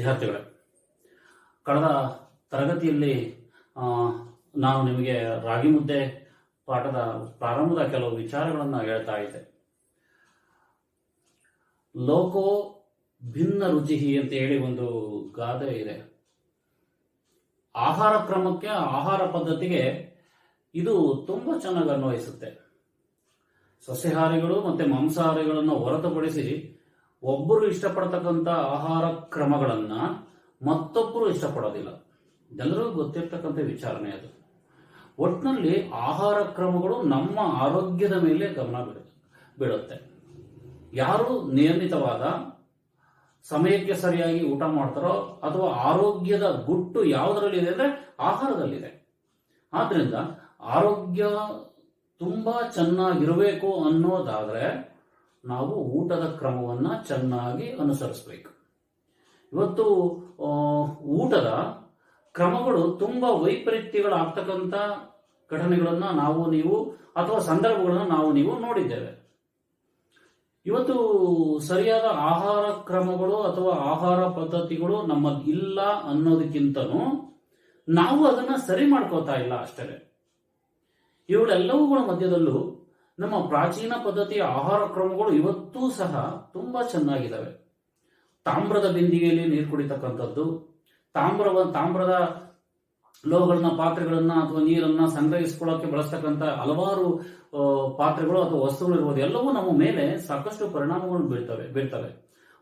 ವಿದ್ಯಾರ್ಥಿಗಳೇ, ಕಳೆದ ತರಗತಿಯಲ್ಲಿ ನಾವು ನಿಮಗೆ ರಾಗಿ ಮುದ್ದೆ ಪಾಠದ ಪ್ರಾರಂಭದ ಕೆಲವು ವಿಚಾರಗಳನ್ನು ಹೇಳ್ತಾ ಇದ್ದೆ. ಲೋಕೋ ಭಿನ್ನ ರುಚಿ ಅಂತ ಹೇಳಿ ಒಂದು ಗಾದೆ ಇದೆ. ಆಹಾರ ಕ್ರಮಕ್ಕೆ ಆಹಾರ ಪದ್ಧತಿಗೆ ಇದು ತುಂಬಾ ಚೆನ್ನಾಗಿ ಅನ್ವಯಿಸುತ್ತೆ. ಸಸ್ಯಾಹಾರಿಗಳು ಮತ್ತೆ ಮಾಂಸಾಹಾರಿಗಳನ್ನು ಹೊರತುಪಡಿಸಿ ಒಬ್ಬರು ಇಷ್ಟಪಡ್ತಕ್ಕಂಥ ಆಹಾರ ಕ್ರಮಗಳನ್ನ ಮತ್ತೊಬ್ಬರು ಇಷ್ಟಪಡೋದಿಲ್ಲ. ಎಲ್ಲರಿಗೂ ಗೊತ್ತಿರ್ತಕ್ಕಂಥ ವಿಚಾರಣೆ ಅದು. ಒಟ್ಟಿನಲ್ಲಿ ಆಹಾರ ಕ್ರಮಗಳು ನಮ್ಮ ಆರೋಗ್ಯದ ಮೇಲೆ ಗಮನ ಬಿಡುತ್ತೆ ಯಾರು ನಿಯಮಿತವಾದ ಸಮಯಕ್ಕೆ ಸರಿಯಾಗಿ ಊಟ ಮಾಡ್ತಾರೋ ಅಥವಾ ಆರೋಗ್ಯದ ಗುಟ್ಟು ಯಾವುದರಲ್ಲಿದೆ ಅಂದ್ರೆ ಆಹಾರದಲ್ಲಿದೆ. ಆದ್ರಿಂದ ಆರೋಗ್ಯ ತುಂಬಾ ಚೆನ್ನಾಗಿರಬೇಕು ಅನ್ನೋದಾದ್ರೆ ನಾವು ಊಟದ ಕ್ರಮವನ್ನ ಚೆನ್ನಾಗಿ ಅನುಸರಿಸಬೇಕು. ಇವತ್ತು ಊಟದ ಕ್ರಮಗಳು ತುಂಬಾ ವೈಪರೀತ್ಯಗಳಾಗ್ತಕ್ಕಂಥ ಘಟನೆಗಳನ್ನ ನಾವು ನೀವು ಅಥವಾ ಸಂದರ್ಭಗಳನ್ನ ನಾವು ನೀವು ನೋಡಿದ್ದೇವೆ. ಇವತ್ತು ಸರಿಯಾದ ಆಹಾರ ಕ್ರಮಗಳು ಅಥವಾ ಆಹಾರ ಪದ್ಧತಿಗಳು ನಮ್ಮಲ್ಲಿ ಇಲ್ಲ ಅನ್ನೋದಕ್ಕಿಂತನೂ ನಾವು ಅದನ್ನ ಸರಿ ಮಾಡ್ಕೋತಾ ಇಲ್ಲ ಅಷ್ಟೇ. ಇವುಗಳೆಲ್ಲವುಗಳ ಮಧ್ಯದಲ್ಲೂ ನಮ್ಮ ಪ್ರಾಚೀನ ಪದ್ಧತಿಯ ಆಹಾರ ಕ್ರಮಗಳು ಇವತ್ತೂ ಸಹ ತುಂಬಾ ಚೆನ್ನಾಗಿದ್ದಾವೆ ತಾಮ್ರದ ಬಿಂದಿಗೆಯಲ್ಲಿ ನೀರು ಕುಡಿತಕ್ಕಂಥದ್ದು, ತಾಮ್ರವ, ತಾಮ್ರದ ಲೋಹಗಳನ್ನ, ಪಾತ್ರೆಗಳನ್ನ ಅಥವಾ ನೀರನ್ನ ಸಂಗ್ರಹಿಸಿಕೊಳ್ಳೋಕೆ ಬಳಸ್ತಕ್ಕಂಥ ಹಲವಾರು ಪಾತ್ರೆಗಳು ಅಥವಾ ವಸ್ತುಗಳು ಇರ್ಬೋದು, ಎಲ್ಲವೂ ನಮ್ಮ ಮೇಲೆ ಸಾಕಷ್ಟು ಪರಿಣಾಮಗಳು ಬೀಳ್ತವೆ ಬೀಳ್ತವೆ.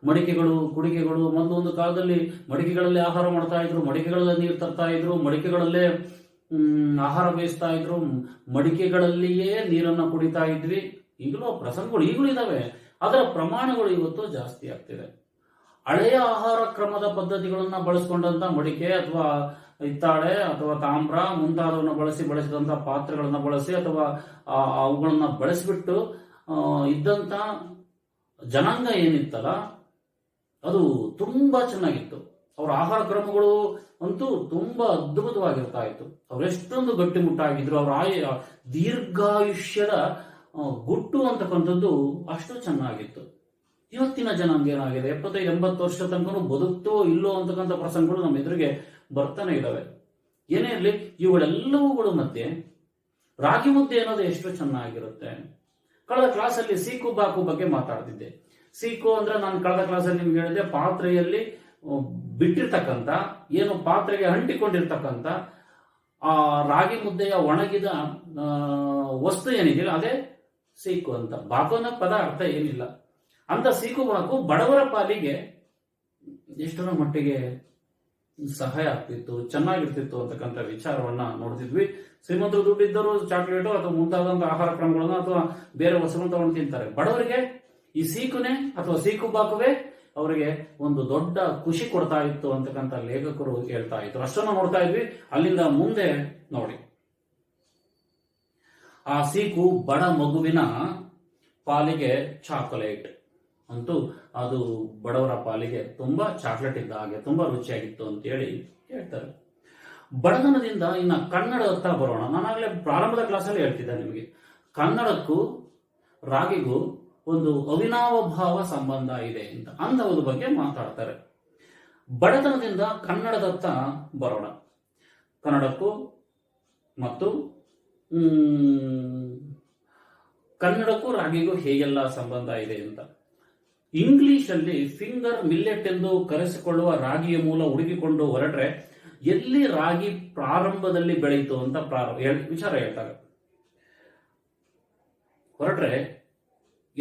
ಮಡಿಕೆಗಳು ಕುಡಿಕೆಗಳು ಮೊದಲೊಂದು ಕಾಲದಲ್ಲಿ ಮಡಿಕೆಗಳಲ್ಲಿ ಆಹಾರ ಮಾಡ್ತಾ ಇದ್ರು, ಮಡಿಕೆಗಳಲ್ಲೇ ನೀರು ತರ್ತಾ ಇದ್ರು, ಮಡಿಕೆಗಳಲ್ಲೇ ಆಹಾರ ಬೇಯಿಸ್ತಾ ಇದ್ರು, ಮಡಿಕೆಗಳಲ್ಲಿಯೇ ನೀರನ್ನ ಕುಡಿತಾ ಇದ್ವಿ. ಈಗಲೂ ಪ್ರಸಂಗಗಳು ಈಗಲೂ ಇದಾವೆ. ಅದರ ಪ್ರಮಾಣಗಳು ಇವತ್ತು ಜಾಸ್ತಿ ಆಗ್ತಿದೆ. ಹಳೆಯ ಆಹಾರ ಕ್ರಮದ ಪದ್ಧತಿಗಳನ್ನ ಬಳಸ್ಕೊಂಡಂತ ಮಡಿಕೆ ಅಥವಾ ಹಿತ್ತಾಳೆ ಅಥವಾ ತಾಮ್ರ ಮುಂತಾದವನ್ನ ಬಳಸಿ, ಬಳಸಿದಂತ ಪಾತ್ರೆಗಳನ್ನ ಬಳಸಿ ಅಥವಾ ಅವುಗಳನ್ನ ಬಳಸಿಬಿಟ್ಟು ಇದ್ದಂತ ಜನಾಂಗ ಏನಿತ್ತಲ್ಲ, ಅದು ತುಂಬಾ ಚೆನ್ನಾಗಿತ್ತು. ಅವರ ಆಹಾರ ಕ್ರಮಗಳು ಅಂತೂ ತುಂಬಾ ಅದ್ಭುತವಾಗಿರ್ತಾ ಇತ್ತು ಅವರೆಷ್ಟೊಂದು ಗಟ್ಟಿಮುಟ್ಟಾಗಿದ್ರು ಅವರ ಆಯ, ದೀರ್ಘಾಯುಷ್ಯದ ಗುಟ್ಟು ಅಂತಕ್ಕಂಥದ್ದು ಅಷ್ಟು ಚೆನ್ನಾಗಿತ್ತು. ಇವತ್ತಿನ ಜನಾಂಗ ಏನಾಗಿದೆ ಎಪ್ಪತ್ತೈದು, ಎಂಬತ್ತು ವರ್ಷ ತನಕ ಬದುಕ್ತೋ ಇಲ್ಲೋ ಅಂತಕ್ಕಂಥ ಪ್ರಸಂಗಗಳು ನಮ್ಮ ಎದುರಿಗೆ ಬರ್ತಾನೆ ಇದಾವೆ. ಏನೇ ಇರಲಿ, ಇವುಗಳೆಲ್ಲವುಗಳು ಮಧ್ಯೆ ರಾಗಿ ಮುದ್ದೆ ಅನ್ನೋದು ಎಷ್ಟು ಚೆನ್ನಾಗಿರುತ್ತೆ. ಕಳೆದ ಕ್ಲಾಸಲ್ಲಿ ಸೀಕು ಬಾಕು ಬಗ್ಗೆ ಮಾತಾಡ್ತಿದ್ದೆ. ಸೀಕು ಅಂದ್ರೆ ನಾನು ಕಳೆದ ಕ್ಲಾಸಲ್ಲಿ ನಿಮ್ಗೆ ಹೇಳಿದೆ ಪಾತ್ರೆಯಲ್ಲಿ ಬಿಟ್ಟಿರ್ತಕ್ಕಂಥ, ಏನು ಪಾತ್ರೆಗೆ ಅಂಟಿಕೊಂಡಿರ್ತಕ್ಕಂಥ, ಆ ರಾಗಿ ಮುದ್ದೆಯ ಒಣಗಿದ ವಸ್ತು ಏನಿದೆಯಲ್ಲ ಅದೇ ಸೀಕು ಅಂತ. ಬಾಕೋನ ಪದ ಅರ್ಥ ಏನಿಲ್ಲ. ಅಂತ ಸೀಕು ಬಾಕು ಬಡವರ ಪಾಲಿಗೆ ಎಷ್ಟರ ಮಟ್ಟಿಗೆ ಸಹಾಯ ಆಗ್ತಿತ್ತು, ಚೆನ್ನಾಗಿರ್ತಿತ್ತು ಅಂತಕ್ಕಂಥ ವಿಚಾರವನ್ನ ನೋಡ್ತಿದ್ವಿ. ಶ್ರೀಮಂತರು ದುಡ್ಡಿದ್ದರು ಚಾಕ್ಲೇಟು ಅಥವಾ ಮುಂತಾದಂಥ ಆಹಾರ ಕ್ರಮಗಳನ್ನು ಅಥವಾ ಬೇರೆ ವಸ್ತುಗಳನ್ನು ತಗೊಂಡು ತಿಂತಾರೆ. ಬಡವರಿಗೆ ಈ ಸೀಕುನೆ ಅಥವಾ ಸೀಕು ಬಾಕುವೆ ಅವರಿಗೆ ಒಂದು ದೊಡ್ಡ ಖುಷಿ ಕೊಡ್ತಾ ಇತ್ತು ಅಂತಕ್ಕಂಥ ಲೇಖಕರು ಹೇಳ್ತಾ ಇದ್ರು. ಅಷ್ಟನ್ನು ನೋಡ್ತಾ ಇದ್ವಿ. ಅಲ್ಲಿಂದ ಮುಂದೆ ನೋಡಿ. ಆ ಸೀಕು ಬಡ ಮಗುವಿನ ಪಾಲಿಗೆ ಚಾಕೊಲೇಟ್ ಅಂತೂ ಅದು ಬಡವರ ಪಾಲಿಗೆ ತುಂಬಾ ಚಾಕ್ಲೇಟ್ ಇದ್ದ ಹಾಗೆ ತುಂಬಾ ರುಚಿಯಾಗಿತ್ತು ಅಂತ ಹೇಳಿ ಹೇಳ್ತಾರೆ. ಬಡತನದಿಂದ ಇನ್ನ ಕನ್ನಡದತ್ತ ಬರೋಣ. ನಾನಾಗಲೇ ಪ್ರಾರಂಭದ ಕ್ಲಾಸಲ್ಲಿ ಹೇಳ್ತಿದ್ದೆ ನಿಮಗೆ. ಕನ್ನಡಕ್ಕೂ, ರಾಗಿಗೂ ಒಂದು ಅವಿನಾವಭಾವ ಸಂಬಂಧ ಇದೆ ಅಂತ ಅಂಥವ್ರ ಬಗ್ಗೆ ಮಾತಾಡ್ತಾರೆ. ಬಡತನದಿಂದ ಕನ್ನಡದತ್ತ ಬರೋಣ. ಕನ್ನಡಕ್ಕೂ ಮತ್ತು ಕನ್ನಡಕ್ಕೂ ರಾಗಿಗೂ ಹೇಗೆಲ್ಲ ಸಂಬಂಧ ಇದೆ ಅಂತ. ಇಂಗ್ಲಿಷ್ ಅಲ್ಲಿ ಫಿಂಗರ್ ಮಿಲ್ಲೆಟ್ ಎಂದು ಕರೆಸಿಕೊಳ್ಳುವ ರಾಗಿಯ ಮೂಲ ಹುಡುಕಿಕೊಂಡು ಹೊರಟ್ರೆ ಎಲ್ಲಿ ರಾಗಿ ಪ್ರಾರಂಭದಲ್ಲಿ ಬೆಳೆಯಿತು ಅಂತ ವಿಚಾರ ಹೇಳ್ತಾರೆ. ಹೊರಟ್ರೆ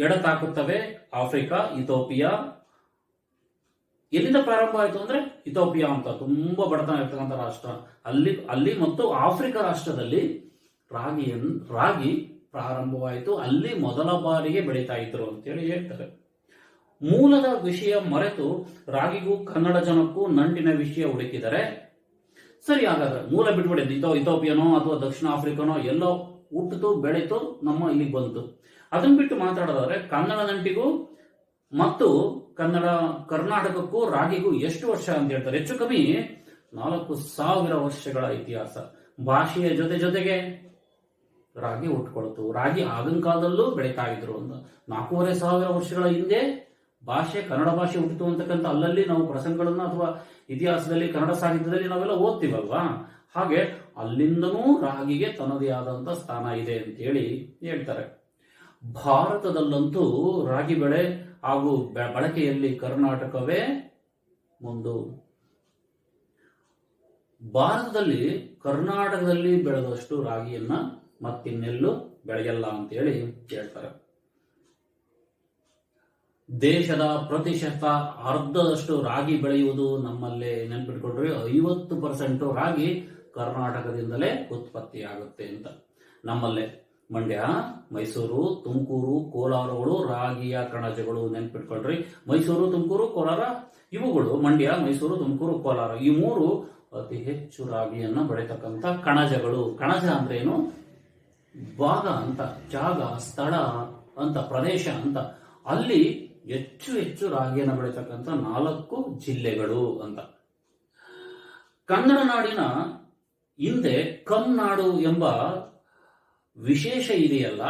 ಎಡತಾಕುತ್ತವೆ ಆಫ್ರಿಕಾ ಇಥೋಪಿಯಾ ಎಲ್ಲಿಂದ ಪ್ರಾರಂಭ ಆಯಿತು ಅಂದ್ರೆ ಇಥೋಪಿಯಾ ಅಂತ, ತುಂಬಾ ಬಡತನ ಇರ್ತಕ್ಕಂಥ ರಾಷ್ಟ್ರ. ಅಲ್ಲಿ ಅಲ್ಲಿ ಮತ್ತು ಆಫ್ರಿಕಾ ರಾಷ್ಟ್ರದಲ್ಲಿ ರಾಗಿಯನ್ ರಾಗಿ ಪ್ರಾರಂಭವಾಯಿತು. ಅಲ್ಲಿ ಮೊದಲ ಬಾರಿಗೆ ಬೆಳೀತಾ ಇದ್ರು ಅಂತೇಳಿ ಹೇಳ್ತಾರೆ. ಮೂಲದ ವಿಷಯ ಮರೆತು ರಾಗಿಗೂ ಕನ್ನಡ ಜನಕ್ಕೂ ನಂಟಿನ ವಿಷಯ ಹುಡುಕಿದರೆ ಸರಿ ಹಾಗಾದ್ರೆ ಮೂಲ ಬಿಟ್ಬಿಡಿದ್ದು ಇಥೋ ಇಥೋಪಿಯನೋ ಅಥವಾ ದಕ್ಷಿಣ ಆಫ್ರಿಕನೋ ಎಲ್ಲೋ ಹುಟ್ಟಿತು, ಬೆಳೀತು, ನಮ್ಮ ಇಲ್ಲಿಗೆ ಬಂತು. ಅದನ್ನ ಬಿಟ್ಟು ಮಾತಾಡೋದಾದ್ರೆ ಕನ್ನಡ ನಂಟಿಗೂ ಮತ್ತು ಕನ್ನಡ ಕರ್ನಾಟಕಕ್ಕೂ ರಾಗಿಗೂ ಎಷ್ಟು ವರ್ಷ ಅಂತ ಹೇಳ್ತಾರೆ? ಹೆಚ್ಚು ಕಮ್ಮಿ ನಾಲ್ಕು ಸಾವಿರ ವರ್ಷಗಳ ಇತಿಹಾಸ. ಭಾಷೆಯ ಜೊತೆ ಜೊತೆಗೆ ರಾಗಿ ಹುಟ್ಕೊಳ್ತು ರಾಗಿ ಆಗಿನ ಕಾಲದಲ್ಲೂ ಬೆಳೀತಾ ಇದ್ರು ಒಂದು ನಾಲ್ಕೂವರೆ ಸಾವಿರ ವರ್ಷಗಳ ಹಿಂದೆ ಭಾಷೆ ಕನ್ನಡ ಭಾಷೆ ಹುಟ್ಟಿತು ಅಂತಕ್ಕಂಥ ಅಲ್ಲಲ್ಲಿ ನಾವು ಪ್ರಸಂಗಗಳನ್ನ ಅಥವಾ ಇತಿಹಾಸದಲ್ಲಿ, ಕನ್ನಡ ಸಾಹಿತ್ಯದಲ್ಲಿ ನಾವೆಲ್ಲ ಓದ್ತೀವಲ್ವಾ? ಹಾಗೆ ಅಲ್ಲಿಂದನೂ ರಾಗಿಗೆ ತನ್ನದೇ ಆದಂತ ಸ್ಥಾನ ಇದೆ ಅಂತೇಳಿ ಹೇಳ್ತಾರೆ. ಭಾರತದಲ್ಲಂತೂ ರಾಗಿ ಬೆಳೆ ಹಾಗೂ ಬಳಕೆಯಲ್ಲಿ ಕರ್ನಾಟಕವೇ ಒಂದು. ಭಾರತದಲ್ಲಿ ಕರ್ನಾಟಕದಲ್ಲಿ ಬೆಳೆದಷ್ಟು ರಾಗಿಯನ್ನ ಮತ್ತಿನ್ನೆಲ್ಲೂ ಬೆಳೆಯಲ್ಲ ಅಂತೇಳಿ ಹೇಳ್ತಾರೆ. ದೇಶದ ಪ್ರತಿಶತ ಅರ್ಧದಷ್ಟು ರಾಗಿ ಬೆಳೆಯುವುದು ನಮ್ಮಲ್ಲೇ ನೆನ್ಪಿಟ್ಕೊಂಡ್ರೆ ಐವತ್ತು ಪರ್ಸೆಂಟ್ ರಾಗಿ ಕರ್ನಾಟಕದಿಂದಲೇ ಉತ್ಪತ್ತಿ ಆಗುತ್ತೆ ಅಂತ ನಮ್ಮಲ್ಲೇ. ಮಂಡ್ಯ, ಮೈಸೂರು, ತುಮಕೂರು, ಕೋಲಾರಗಳು, ರಾಗಿಯ ಕಣಜಗಳು ನೆನ್ಪಿಟ್ಕೊಳ್ರಿ. ಮೈಸೂರು, ತುಮಕೂರು, ಕೋಲಾರ, ಇವುಗಳು ಮಂಡ್ಯ, ಮೈಸೂರು, ತುಮಕೂರು, ಕೋಲಾರ. ಈ ಮೂರು ಅತಿ ಹೆಚ್ಚು ರಾಗಿಯನ್ನ ಬೆಳೆತಕ್ಕಂತ ಕಣಜಗಳು. ಕಣಜ ಅಂದ್ರೆ ಏನು? ಭಾಗ ಅಂತ, ಜಾಗ, ಸ್ಥಳ ಅಂತ, ಪ್ರದೇಶ ಅಂತ. ಅಲ್ಲಿ ಹೆಚ್ಚು ಹೆಚ್ಚು ರಾಗಿಯನ್ನು ಬೆಳೆತಕ್ಕಂತ ನಾಲ್ಕು ಜಿಲ್ಲೆಗಳು ಅಂತ. ಕನ್ನಡ ನಾಡಿನ ಹಿಂದೆ ಕಮ್ನಾಡು ಎಂಬ ವಿಶೇಷ ಇದೆಯಲ್ಲ?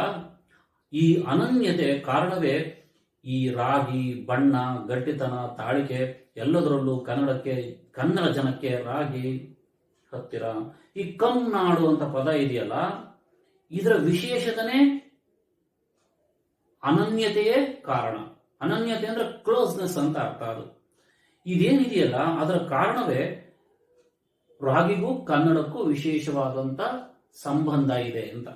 ಈ ಅನನ್ಯತೆ ಕಾರಣವೇ ಈ ರಾಗಿ, ಬಣ್ಣ, ಗಟ್ಟಿತನ, ತಾಳಿಕೆ ಎಲ್ಲದರಲ್ಲೂ ಕನ್ನಡಕ್ಕೆ, ಕನ್ನಡ ಜನಕ್ಕೆ ರಾಗಿ ಹತ್ತಿರ. ಈ ಕಮ್ನಾಡು ಅಂತ ಪದ ಇದೆಯಲ್ಲ, ಇದರ ವಿಶೇಷತನೇ ಅನನ್ಯತೆಯೇ ಕಾರಣ. ಅನನ್ಯತೆ ಅಂದ್ರೆ ಕ್ಲೋಸ್ನೆಸ್ ಅಂತ ಅರ್ಥ ಅದು. ಇದೇನಿದೆಯಲ್ಲ, ಅದರ ಕಾರಣವೇ ರಾಗಿಗೂ ಕನ್ನಡಕ್ಕೂ ವಿಶೇಷವಾದಂತ ಸಂಬಂಧ ಇದೆ ಅಂತ.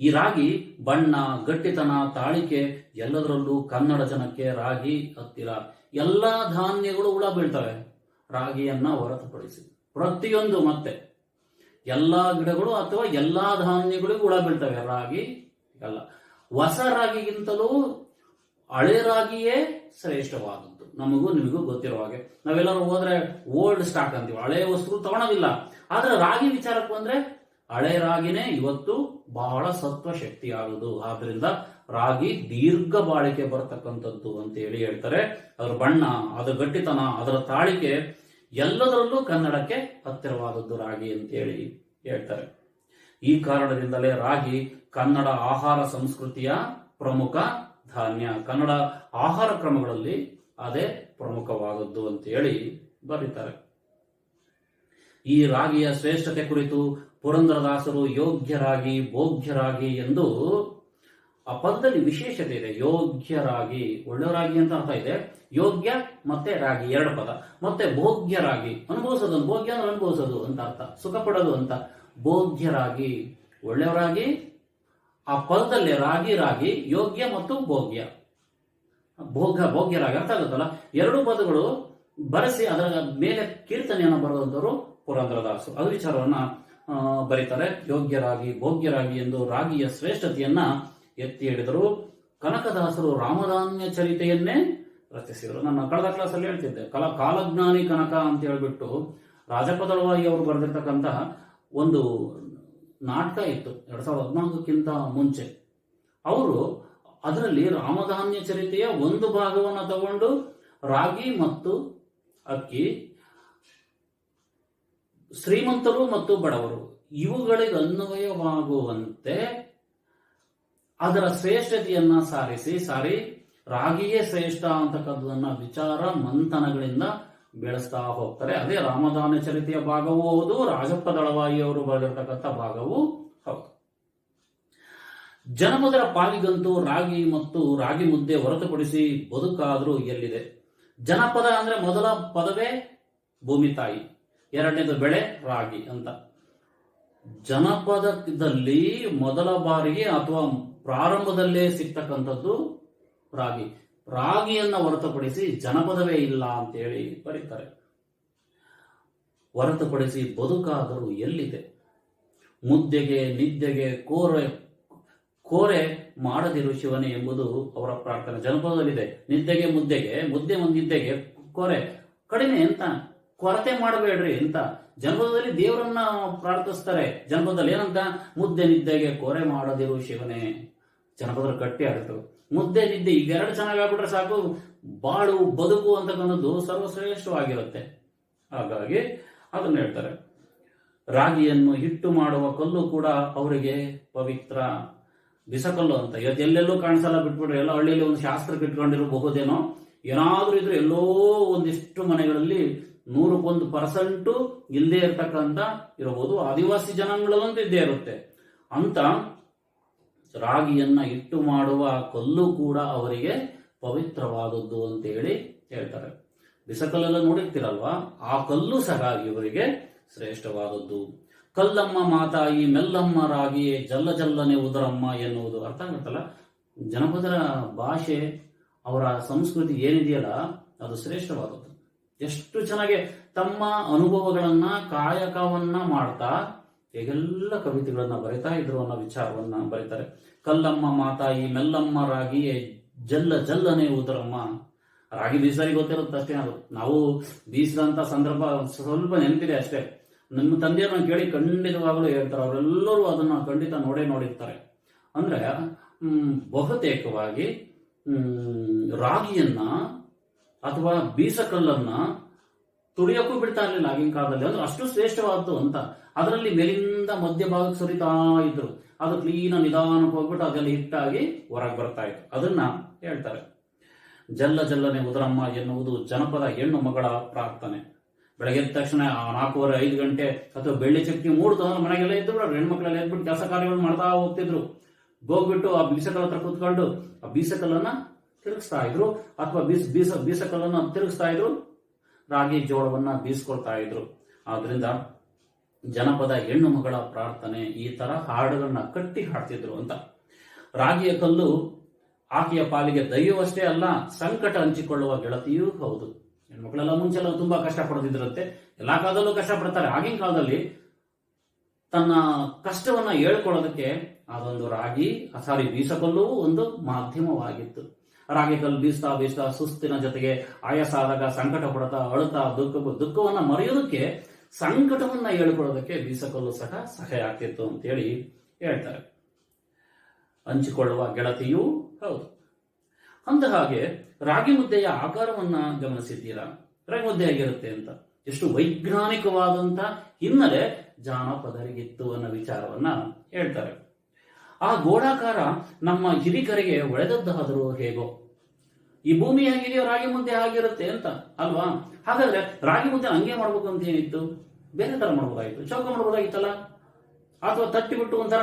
ಈ ರಾಗಿ ಬಣ್ಣ, ಗಟ್ಟಿತನ, ತಾಳಿಕೆ ಎಲ್ಲದರಲ್ಲೂ ಕನ್ನಡ ಜನಕ್ಕೆ ರಾಗಿ ಹತ್ತಿರ. ಎಲ್ಲ ಧಾನ್ಯಗಳು ಹುಳ ಬೀಳ್ತವೆ. ರಾಗಿಯನ್ನ ಹೊರತುಪಡಿಸಿ ಪ್ರತಿಯೊಂದು ಮತ್ತೆ ಎಲ್ಲಾ ಗಿಡಗಳು ಅಥವಾ ಎಲ್ಲಾ ಧಾನ್ಯಗಳಿಗೂ ಹುಳ ಬೀಳ್ತವೆ. ರಾಗಿ ಎಲ್ಲ ಹೊಸ ರಾಗಿಗಿಂತಲೂ ಹಳೆ ರಾಗಿಯೇ ಶ್ರೇಷ್ಠವಾದದ್ದು. ನಮಗೂ ನಿಮಗೂ ಗೊತ್ತಿರೋ ಹಾಗೆ. ನಾವೆಲ್ಲರೂ ಹೋದ್ರೆ ಓಲ್ಡ್ ಸ್ಟಾಕ್ ಅಂತೀವಿ. ಹಳೆ ವಸ್ತು ತಗೊಳೋದಿಲ್ಲ. ಆದ್ರೆ ರಾಗಿ ವಿಚಾರಕ್ಕೆ ಬಂದ್ರೆ ಹಳೆ ರಾಗಿನೇ ಇವತ್ತು ಬಹಳ ಸತ್ವ ಶಕ್ತಿ ಆಗುದು ಆದ್ರಿಂದ ರಾಗಿ ದೀರ್ಘ ಬಾಳಿಕೆ ಬರತಕ್ಕಂಥದ್ದು ಅಂತ ಹೇಳಿ ಹೇಳ್ತಾರೆ. ಅದರ ಬಣ್ಣ, ಅದರ ಗಟ್ಟಿತನ, ಅದರ ತಾಳಿಕೆ ಎಲ್ಲದರಲ್ಲೂ ಕನ್ನಡಕ್ಕೆ ಹತ್ತಿರವಾದದ್ದು ರಾಗಿ ಅಂತ ಹೇಳಿ ಹೇಳ್ತಾರೆ. ಈ ಕಾರಣದಿಂದಲೇ ರಾಗಿ ಕನ್ನಡ ಆಹಾರ ಸಂಸ್ಕೃತಿಯ ಪ್ರಮುಖ ಧಾನ್ಯ. ಕನ್ನಡ ಆಹಾರ ಕ್ರಮಗಳಲ್ಲಿ ಅದೇ ಪ್ರಮುಖವಾದದ್ದು ಅಂತ ಹೇಳಿ ಬರೀತಾರೆ. ಈ ರಾಗಿಯ ಶ್ರೇಷ್ಠತೆ ಕುರಿತು ಪುರಂದರದಾಸರು ಯೋಗ್ಯರಾಗಿ, ಭೋಗ್ಯರಾಗಿ ಎಂದು ಆ ಪದದಲ್ಲಿ ವಿಶೇಷತೆ ಇದೆ. ಯೋಗ್ಯರಾಗಿ ಒಳ್ಳೆಯರಾಗಿ ಅಂತ ಅರ್ಥ ಇದೆ. ಯೋಗ್ಯ ಮತ್ತೆ ರಾಗಿ, ಎರಡು ಪದ. ಮತ್ತೆ ಭೋಗ್ಯರಾಗಿ ಅನುಭವಿಸೋದು ಭೋಗ್ಯ ಅಂದ್ರೆ ಅನುಭವಿಸೋದು ಅಂತ ಅರ್ಥ. ಸುಖ ಪಡೋದು ಅಂತ. ಭೋಗ್ಯರಾಗಿ, ಒಳ್ಳೆಯವರಾಗಿ, ಆ ಪದದಲ್ಲಿ ರಾಗಿ ರಾಗಿ, ಯೋಗ್ಯ ಮತ್ತು ಭೋಗ್ಯ. ಭೋಗ, ಭೋಗ್ಯರಾಗಿ ಅರ್ಥ ಆಗುತ್ತಲ್ಲ? ಎರಡು ಪದಗಳು ಬರೆಸಿ ಅದರ ಮೇಲೆ ಕೀರ್ತನೆಯನ್ನು ಬರೆದಂತವರು ಪುರಂದ್ರದಾಸು ಅದು ವಿಚಾರವನ್ನ ಬರೀತಾರೆ, ಯೋಗ್ಯರಾಗಿ, ಭೋಗ್ಯರಾಗಿ ಎಂದು ರಾಗಿಯ ಶ್ರೇಷ್ಠತೆಯನ್ನ ಎತ್ತಿ ಹಿಡಿದರು. ಕನಕದಾಸರು ರಾಮಧಾನ್ಯ ಚರಿತೆಯನ್ನೇ ರಚಿಸಿದರು. ನನ್ನ ಕಳೆದ ಕ್ಲಾಸಲ್ಲಿ ಹೇಳ್ತಿದ್ದೆ, ಕಲ, ಕಾಲಜ್ಞಾನಿ ಕನಕ ಅಂತ ಹೇಳ್ಬಿಟ್ಟು ರಾಜಪದಳವಾಗಿ ಅವರು ಬರೆದಿರ್ತಕ್ಕಂತಹ ಒಂದು ನಾಟಕ ಇತ್ತು, ಎರಡ್ ಸಾವಿರದ ಹದಿನಾಲ್ಕಕ್ಕಿಂತ ಮುಂಚೆ. ಅವರು ಅದರಲ್ಲಿ ರಾಮಧಾನ್ಯ ಚರಿತೆಯ ಒಂದು ಭಾಗವನ್ನು ತಗೊಂಡು ರಾಗಿ ಮತ್ತು ಅಕ್ಕಿ ಶ್ರೀಮಂತರು ಮತ್ತು ಬಡವರು, ಇವುಗಳಿಗೆ ಅನ್ವಯವಾಗುವಂತೆ ಅದರ ಶ್ರೇಷ್ಠತೆಯನ್ನ ಸಾರಿಸಿ, ಸಾರಿ, ರಾಗಿಯೇ ಶ್ರೇಷ್ಠ ಅಂತಕ್ಕಂಥದನ್ನ ವಿಚಾರ ಮಂಥನಗಳಿಂದ ಬೆಳೆಸ್ತಾ ಹೋಗ್ತಾರೆ. ಅದೇ ರಾಮದಾನ ಚರಿತೆಯ ಭಾಗವೂ ಹೌದು ರಾಜಪ್ಪ ದಳವಾಯಿ ಅವರು ಬರೆದಿರತಕ್ಕಂಥ ಭಾಗವೂ ಹೌದು. ಜನಪದರ ಪಾಲಿಗಂತೂ ರಾಗಿ ಮತ್ತು ರಾಗಿ ಮುದ್ದೆ ಹೊರತುಪಡಿಸಿ ಬದುಕಾದರೂ ಎಲ್ಲಿದೆ? ಜನಪದ ಅಂದ್ರೆ ಮೊದಲ ಪದವೇ ಭೂಮಿ ತಾಯಿ. ಎರಡನೇದು ಬೆಳೆ ರಾಗಿ ಅಂತ. ಜನಪದದಲ್ಲಿ ಮೊದಲ ಬಾರಿಗೆ ಅಥವಾ ಪ್ರಾರಂಭದಲ್ಲೇ ಸಿಗ್ತಕ್ಕಂಥದ್ದು ರಾಗಿ. ರಾಗಿಯನ್ನ ಹೊರತುಪಡಿಸಿ ಜನಪದವೇ ಇಲ್ಲ ಅಂತೇಳಿ ಬರೀತಾರೆ. ಹೊರತುಪಡಿಸಿ ಬದುಕಾದರೂ ಎಲ್ಲಿದೆ? ಮುದ್ದೆಗೆ, ನಿದ್ದೆಗೆ ಕೋರೆ ಕೋರೆ ಮಾಡದಿರು ಶಿವನೇ ಎಂಬುದು ಅವರ ಪ್ರಾರ್ಥನೆ. ಜನಪದದಲ್ಲಿದೆ. ನಿದ್ದೆಗೆ, ಮುದ್ದೆಗೆ, ಮುದ್ದೆ ಒಂದು ನಿದ್ದೆಗೆ ಕೋರೆ ಕಡಿಮೆ ಅಂತ ಕೊರತೆ ಮಾಡಬೇಡ್ರಿ ಅಂತ. ಜನ್ಮದಲ್ಲಿ ದೇವರನ್ನ ಪ್ರಾರ್ಥಿಸ್ತಾರೆ. ಜನ್ಮದಲ್ಲಿ ಏನಂತ? ಮುದ್ದೆ ನಿದ್ದೆಗೆ ಕೊರೆ ಮಾಡದಿರು ಶಿವನೇ. ಜನಪದರು ಕಟ್ಟಿ ಆಡ್ತು ಮುದ್ದೆ ನಿದ್ದೆ ಇವೆರಡು ಚೆನ್ನಾಗಾಗ್ಬಿಟ್ರೆ ಸಾಕು. ಬಾಳು, ಬದುಕು ಅಂತಕ್ಕಂಥದ್ದು ಸರ್ವಶ್ರೇಷ್ಠವಾಗಿರುತ್ತೆ. ಹಾಗಾಗಿ ಅದನ್ನ ಹೇಳ್ತಾರೆ. ರಾಗಿಯನ್ನು ಹಿಟ್ಟು ಮಾಡುವ ಕಲ್ಲು ಕೂಡ ಅವರಿಗೆ ಪವಿತ್ರ. ಬಿಸಕಲ್ಲು ಅಂತ. ಇವತ್ತು ಎಲ್ಲೆಲ್ಲೂ ಕಾಣಿಸಲ್ಲ ಬಿಟ್ಬಿಟ್ರೆ ಎಲ್ಲ ಹಳ್ಳಿಯಲ್ಲಿ ಒಂದು ಶಾಸ್ತ್ರಕ್ಕೆ ಇಟ್ಕೊಂಡಿರಬಹುದೇನೋ? ಏನಾದ್ರೂ ಇದ್ರೆ ಎಲ್ಲೋ ಒಂದಿಷ್ಟು ಮನೆಗಳಲ್ಲಿ ನೂರಕ್ಕೊಂದು ಪರ್ಸೆಂಟು ಇಲ್ಲದೆ ಇರತಕ್ಕಂತ ಇರಬಹುದು. ಆದಿವಾಸಿ ಜನಾಂಗಗಳಲ್ಲಂತೂ ಇದ್ದೇ ಇರುತ್ತೆ. ಅಂತ ರಾಗಿಯನ್ನ ಇಟ್ಟು ಮಾಡುವ ಕಲ್ಲು ಕೂಡ ಅವರಿಗೆ ಪವಿತ್ರವಾದದ್ದು ಅಂತ ಹೇಳಿ ಹೇಳ್ತಾರೆ. ಬಿಸಕಲ್ಲೆಲ್ಲ ನೋಡಿರ್ತಿರಲ್ವಾ? ಆ ಕಲ್ಲು ಸಹ ಇವರಿಗೆ ಶ್ರೇಷ್ಠವಾದದ್ದು. ಕಲ್ಲಮ್ಮ ಮಾತಾಯಿ ಮೆಲ್ಲಮ್ಮ ರಾಗಿಯೇ ಜಲ್ಲ ಜಲ್ಲನೆ ಉದರಮ್ಮ ಎನ್ನುವುದು. ಅರ್ಥ ಆಗುತ್ತಲ್ಲ? ಜನಪದರ ಭಾಷೆ, ಅವರ ಸಂಸ್ಕೃತಿ ಏನಿದೆಯಲ್ಲ, ಅದು ಶ್ರೇಷ್ಠವಾದದ್ದು. ಎಷ್ಟು ಚೆನ್ನಾಗಿ ತಮ್ಮ ಅನುಭವಗಳನ್ನ, ಕಾಯಕವನ್ನ ಮಾಡ್ತಾ ಹೇಗೆಲ್ಲ ಕವಿತೆಗಳನ್ನ ಬರಿತಾ ಇದ್ರು ಅನ್ನೋ ವಿಚಾರವನ್ನ ಬರೀತಾರೆ. ಕಲ್ಲಮ್ಮ ಮಾತಾಯಿ, ಮೆಲ್ಲಮ್ಮ ರಾಗಿಯೇ, ಜಲ್ಲ ಜಲ್ಲನೆ ಉದರಮ್ಮ. ರಾಗಿ ಬೀಸರಿಗೆ ಗೊತ್ತಿರುತ್ತೆ ಅಷ್ಟೇ ಅದು. ನಾವು ಬೀಸಿದಂತ ಸಂದರ್ಭ ಸ್ವಲ್ಪ ನೆನಪಿದೆ ಅಷ್ಟೇ. ನಮ್ಮ ತಂದೆಯವ್ರನ್ನ ಕೇಳಿ ಖಂಡಿತವಾಗಲೂ ಹೇಳ್ತಾರೆ. ಅವರೆಲ್ಲರೂ ಅದನ್ನ ಖಂಡಿತ ನೋಡೇ ನೋಡಿರ್ತಾರೆ. ಅಂದ್ರೆ ಬಹುತೇಕವಾಗಿ ರಾಗಿಯನ್ನ ಅಥವಾ ಬೀಸಕಲ್ಲನ್ನ ತುಳಿಯಕ್ಕೂ ಬಿಡ್ತಾ ಇರಲಿಲ್ಲ ಆಗಿನ ಕಾಲದಲ್ಲಿ. ಅಂದ್ರೆ ಅಷ್ಟು ಶ್ರೇಷ್ಠವಾದ್ದು ಅಂತ. ಅದರಲ್ಲಿ ಮೇಲಿಂದ ಮಧ್ಯಭಾಗಕ್ಕೆ ಸುರಿತಾ ಇದ್ರು. ಅದು ಕ್ಲೀನ್ ನಿಧಾನಕ್ಕೆ ಹೋಗ್ಬಿಟ್ಟು ಅದೆಲ್ಲ ಹಿಟ್ಟಾಗಿ ಹೊರಗೆ ಬರ್ತಾ ಇತ್ತು. ಅದನ್ನ ಹೇಳ್ತಾರೆ. ಜಲ್ಲ ಜಲ್ಲನೆ ಉದರಮ್ಮ ಎನ್ನುವುದು ಜನಪದ ಹೆಣ್ಣು ಮಗಳ ಪ್ರಾರ್ಥನೆ. ಬೆಳಗ್ಗೆ ಎದ್ದ ತಕ್ಷಣ ನಾಲ್ಕೂವರೆ ಐದು ಗಂಟೆ ಅಥವಾ ಬೆಳ್ಳಿ ಚಕ್ಕಿ ಅಂದ್ರೆ ಮನೆಗೆಲ್ಲ ಇದ್ರು ಹೆಣ್ಮಕ್ಳೆಲ್ಲ ಎದ್ಬಿಟ್ಟು ಕೆಲಸ ಕಾರ್ಯಗಳು ಮಾಡ್ತಾ ಹೋಗ್ತಿದ್ರು. ಹೋಗ್ಬಿಟ್ಟು ಆ ಬೀಸಕಲ್ ಹತ್ರ ಕೂತ್ಕೊಂಡು ಆ ಬೀಸಕಲ್ಲನ್ನ ತಿರುಗಿಸ್ತಾ ಇದ್ರು? ಅಥವಾ ಬೀಸ್, ಬೀಸ, ಬೀಸಕಲ್ಲನ್ನ ತಿರುಗಿಸ್ತಾ ಇದ್ರು? ರಾಗಿ ಜೋಳವನ್ನ ಬೀಸ್ಕೊಳ್ತಾ ಇದ್ರು. ಆದ್ರಿಂದ ಜನಪದ ಹೆಣ್ಣು ಮಗಳ ಪ್ರಾರ್ಥನೆ ಈ ತರ ಹಾಡುಗಳನ್ನ ಕಟ್ಟಿ ಹಾಡ್ತಿದ್ರು ಅಂತ. ರಾಗಿಯ ಕಲ್ಲು ಆಕೆಯ ಪಾಲಿಗೆ ದೈವವಷ್ಟೇ ಅಲ್ಲ, ಸಂಕಟ ಹಂಚಿಕೊಳ್ಳುವ ಗೆಳತಿಯೂ ಹೌದು. ಹೆಣ್ಮಕ್ಳೆಲ್ಲ ಮುಂಚೆಲ್ಲ ತುಂಬಾ ಕಷ್ಟ ಪಡ್ತಿದ್ರಂತೆ ಎಲ್ಲಾ ಕಾಲದಲ್ಲೂ ಕಷ್ಟ ಪಡ್ತಾರೆ ಆಗಿನ ಕಾಲದಲ್ಲಿ ತನ್ನ ಕಷ್ಟವನ್ನ ಹೇಳ್ಕೊಳ್ಳೋದಕ್ಕೆ ಅದೊಂದು ರಾಗಿ ಸಾರಿ ಬೀಸಕಲ್ಲೂ ಒಂದು ಮಾಧ್ಯಮವಾಗಿತ್ತು. ರಾಗಿ ಕಲ್ಲು ಬೀಸ್ತಾ ಬೀಸ್ತಾ ಸುಸ್ತಿನ ಜೊತೆಗೆ ಆಯಾಸ ಆದಾಗ ಸಂಕಟ ಪಡತಾ ಅಳುತ್ತಾ ದುಃಖ ದುಃಖವನ್ನ ಮರೆಯೋದಕ್ಕೆ ಸಂಕಟವನ್ನ ಹೇಳ್ಕೊಳ್ಳೋದಕ್ಕೆ ಬೀಸಕಲ್ಲು ಸಹ ಸಹಾಯ ಆಗ್ತಿತ್ತು ಅಂತೇಳಿ ಹೇಳ್ತಾರೆ. ಹಂಚಿಕೊಳ್ಳುವ ಗೆಳತಿಯೂ ಹೌದು. ಅಂದ ಹಾಗೆ ರಾಗಿ ಮುದ್ದೆಯ ಆಕಾರವನ್ನ ಗಮನಿಸಿದ್ದೀರಾ? ರಾಗಿ ಮುದ್ದೆ ಆಗಿರುತ್ತೆ ಅಂತ. ಎಷ್ಟು ವೈಜ್ಞಾನಿಕವಾದಂತ ಹಿನ್ನೆಲೆ ಜಾನಪದರಿಗಿತ್ತು ಅನ್ನೋ ವಿಚಾರವನ್ನ ಹೇಳ್ತಾರೆ. ಆ ಗೋಳಾಕಾರ ನಮ್ಮ ಹಿರಿಕರಿಗೆ ಒಳೆದದ್ದಾದರೂ ಹೇಗೋ? ಈ ಭೂಮಿ ಹೇಗಿದೆಯೋ ರಾಗಿ ಮುದ್ದೆ ಆಗಿರುತ್ತೆ ಅಂತ, ಅಲ್ವಾ? ಹಾಗಾದ್ರೆ ರಾಗಿ ಮುದ್ದೆ ಹಂಗೆ ಮಾಡ್ಬೇಕು ಅಂತ ಏನಿತ್ತು? ಬೇರೆ ತರ ಮಾಡ್ಬೋದಾಗಿತ್ತು ಚೌಕ ಮಾಡ್ಬೋದಾಗಿತ್ತಲ್ಲ? ಅಥವಾ ತಟ್ಟಿ ಬಿಟ್ಟು ಒಂಥರ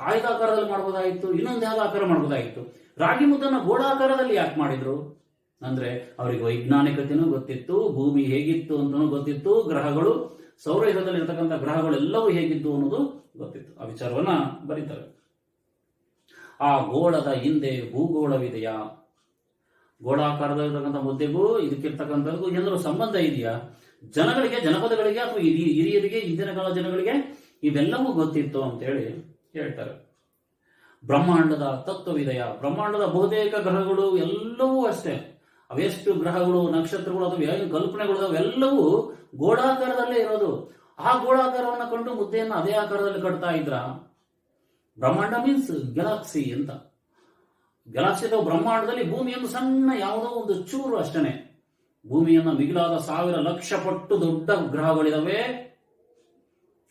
ಆಯುಧಾಕಾರದಲ್ಲಿ ಮಾಡ್ಬೋದಾಗಿತ್ತು ಇನ್ನೊಂದು ಯಾವ ಆಕಾರ ಮಾಡ್ಬೋದಾಗಿತ್ತು ರಾಗಿ ಮುದ್ದನ್ನ ಗೋಳಾಕಾರದಲ್ಲಿ ಯಾಕೆ ಮಾಡಿದ್ರು? ಅಂದ್ರೆ ಅವರಿಗೆ ವೈಜ್ಞಾನಿಕತೆನೂ ಗೊತ್ತಿತ್ತು, ಭೂಮಿ ಹೇಗಿತ್ತು ಅಂತನೂ ಗೊತ್ತಿತ್ತು, ಗ್ರಹಗಳು ಸೌರಯುಗದಲ್ಲಿ ಇರತಕ್ಕಂಥ ಗ್ರಹಗಳೆಲ್ಲವೂ ಹೇಗಿತ್ತು ಅನ್ನೋದು ಗೊತ್ತಿತ್ತು. ಆ ವಿಚಾರವನ್ನ ಬರೀತಾರೆ. ಆ ಗೋಳದ ಹಿಂದೆ ಭೂಗೋಳವಿದೆಯಾ? ಗೋಳಾಕಾರದಲ್ಲಿರ್ತಕ್ಕಂಥ ಮುದ್ದೆಗೂ ಇದಕ್ಕಿರ್ತಕ್ಕಂಥದ್ದು ಎಲ್ಲರೂ ಸಂಬಂಧ ಇದೆಯಾ? ಜನಗಳಿಗೆ, ಜನಪದಗಳಿಗೆ ಅಥವಾ ಹಿರಿಯ, ಹಿರಿಯರಿಗೆ, ಹಿಂದಿನ ಕಾಲ ಜನಗಳಿಗೆ ಇವೆಲ್ಲವೂ ಗೊತ್ತಿತ್ತು ಅಂತೇಳಿ ಹೇಳ್ತಾರೆ. ಬ್ರಹ್ಮಾಂಡದ ತತ್ವವಿದೆಯ? ಬ್ರಹ್ಮಾಂಡದ ಬಹುತೇಕ ಗ್ರಹಗಳು ಎಲ್ಲವೂ ಅಷ್ಟೇ. ಅವೆಷ್ಟು ಗ್ರಹಗಳು, ನಕ್ಷತ್ರಗಳು ಅಥವಾ ಏನು ಕಲ್ಪನೆಗಳು ಅವೆಲ್ಲವೂ ಗೋಳಾಕಾರದಲ್ಲೇ ಇರೋದು. ಆ ಗೋಳಾಕಾರವನ್ನು ಕಂಡು ಮುದ್ದೆಯನ್ನು ಅದೇ ಆಕಾರದಲ್ಲಿ ಕಟ್ತಾ ಇದ್ರ? ಬ್ರಹ್ಮಾಂಡ ಮೀನ್ಸ್ ಗ್ಯಾಲಕ್ಸಿ ಅಂತ. ಗ್ಯಾಲಕ್ಸಿ ಅಥವಾ ಬ್ರಹ್ಮಾಂಡದಲ್ಲಿ ಭೂಮಿಯನ್ನು ಸಣ್ಣ ಯಾವುದೋ ಒಂದು ಚೂರು ಅಷ್ಟೇನೆ. ಭೂಮಿಯನ್ನ ಮಿಗಿಲಾದ ಸಾವಿರ ಲಕ್ಷ ಪಟ್ಟು ದೊಡ್ಡ ಗ್ರಹಗಳಿದಾವೆ.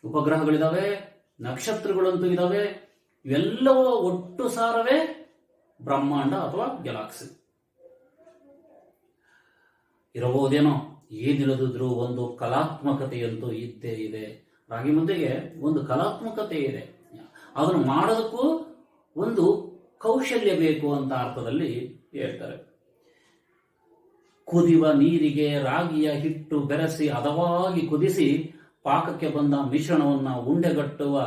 ಉಪಗ್ರಹಗಳಿದಾವೆ, ನಕ್ಷತ್ರಗಳಂತೂ ಇದಾವೆ. ಇವೆಲ್ಲವೂ ಒಟ್ಟು ಸಾರವೇ ಬ್ರಹ್ಮಾಂಡ ಅಥವಾ ಗ್ಯಾಲಕ್ಸಿ ಇರಬಹುದೇನೋ? ಏನಿರದಿದ್ರು ಒಂದು ಕಲಾತ್ಮಕತೆಯಂತೂ ಇದ್ದೇ ಇದೆ. ರಾಗಿ ಮುಂದೆಗೆ ಒಂದು ಕಲಾತ್ಮಕತೆ ಇದೆ. ಅದನ್ನು ಮಾಡೋದಕ್ಕೂ ಒಂದು ಕೌಶಲ್ಯ ಬೇಕು ಅಂತ ಅರ್ಥದಲ್ಲಿ ಹೇಳ್ತಾರೆ. ಕುದಿವ ನೀರಿಗೆ ರಾಗಿಯ ಹಿಟ್ಟು ಬೆರೆಸಿ ಹದವಾಗಿ ಕುದಿಸಿ ಪಾಕಕ್ಕೆ ಬಂದ ಮಿಶ್ರಣವನ್ನು ಉಂಡೆಗಟ್ಟುವ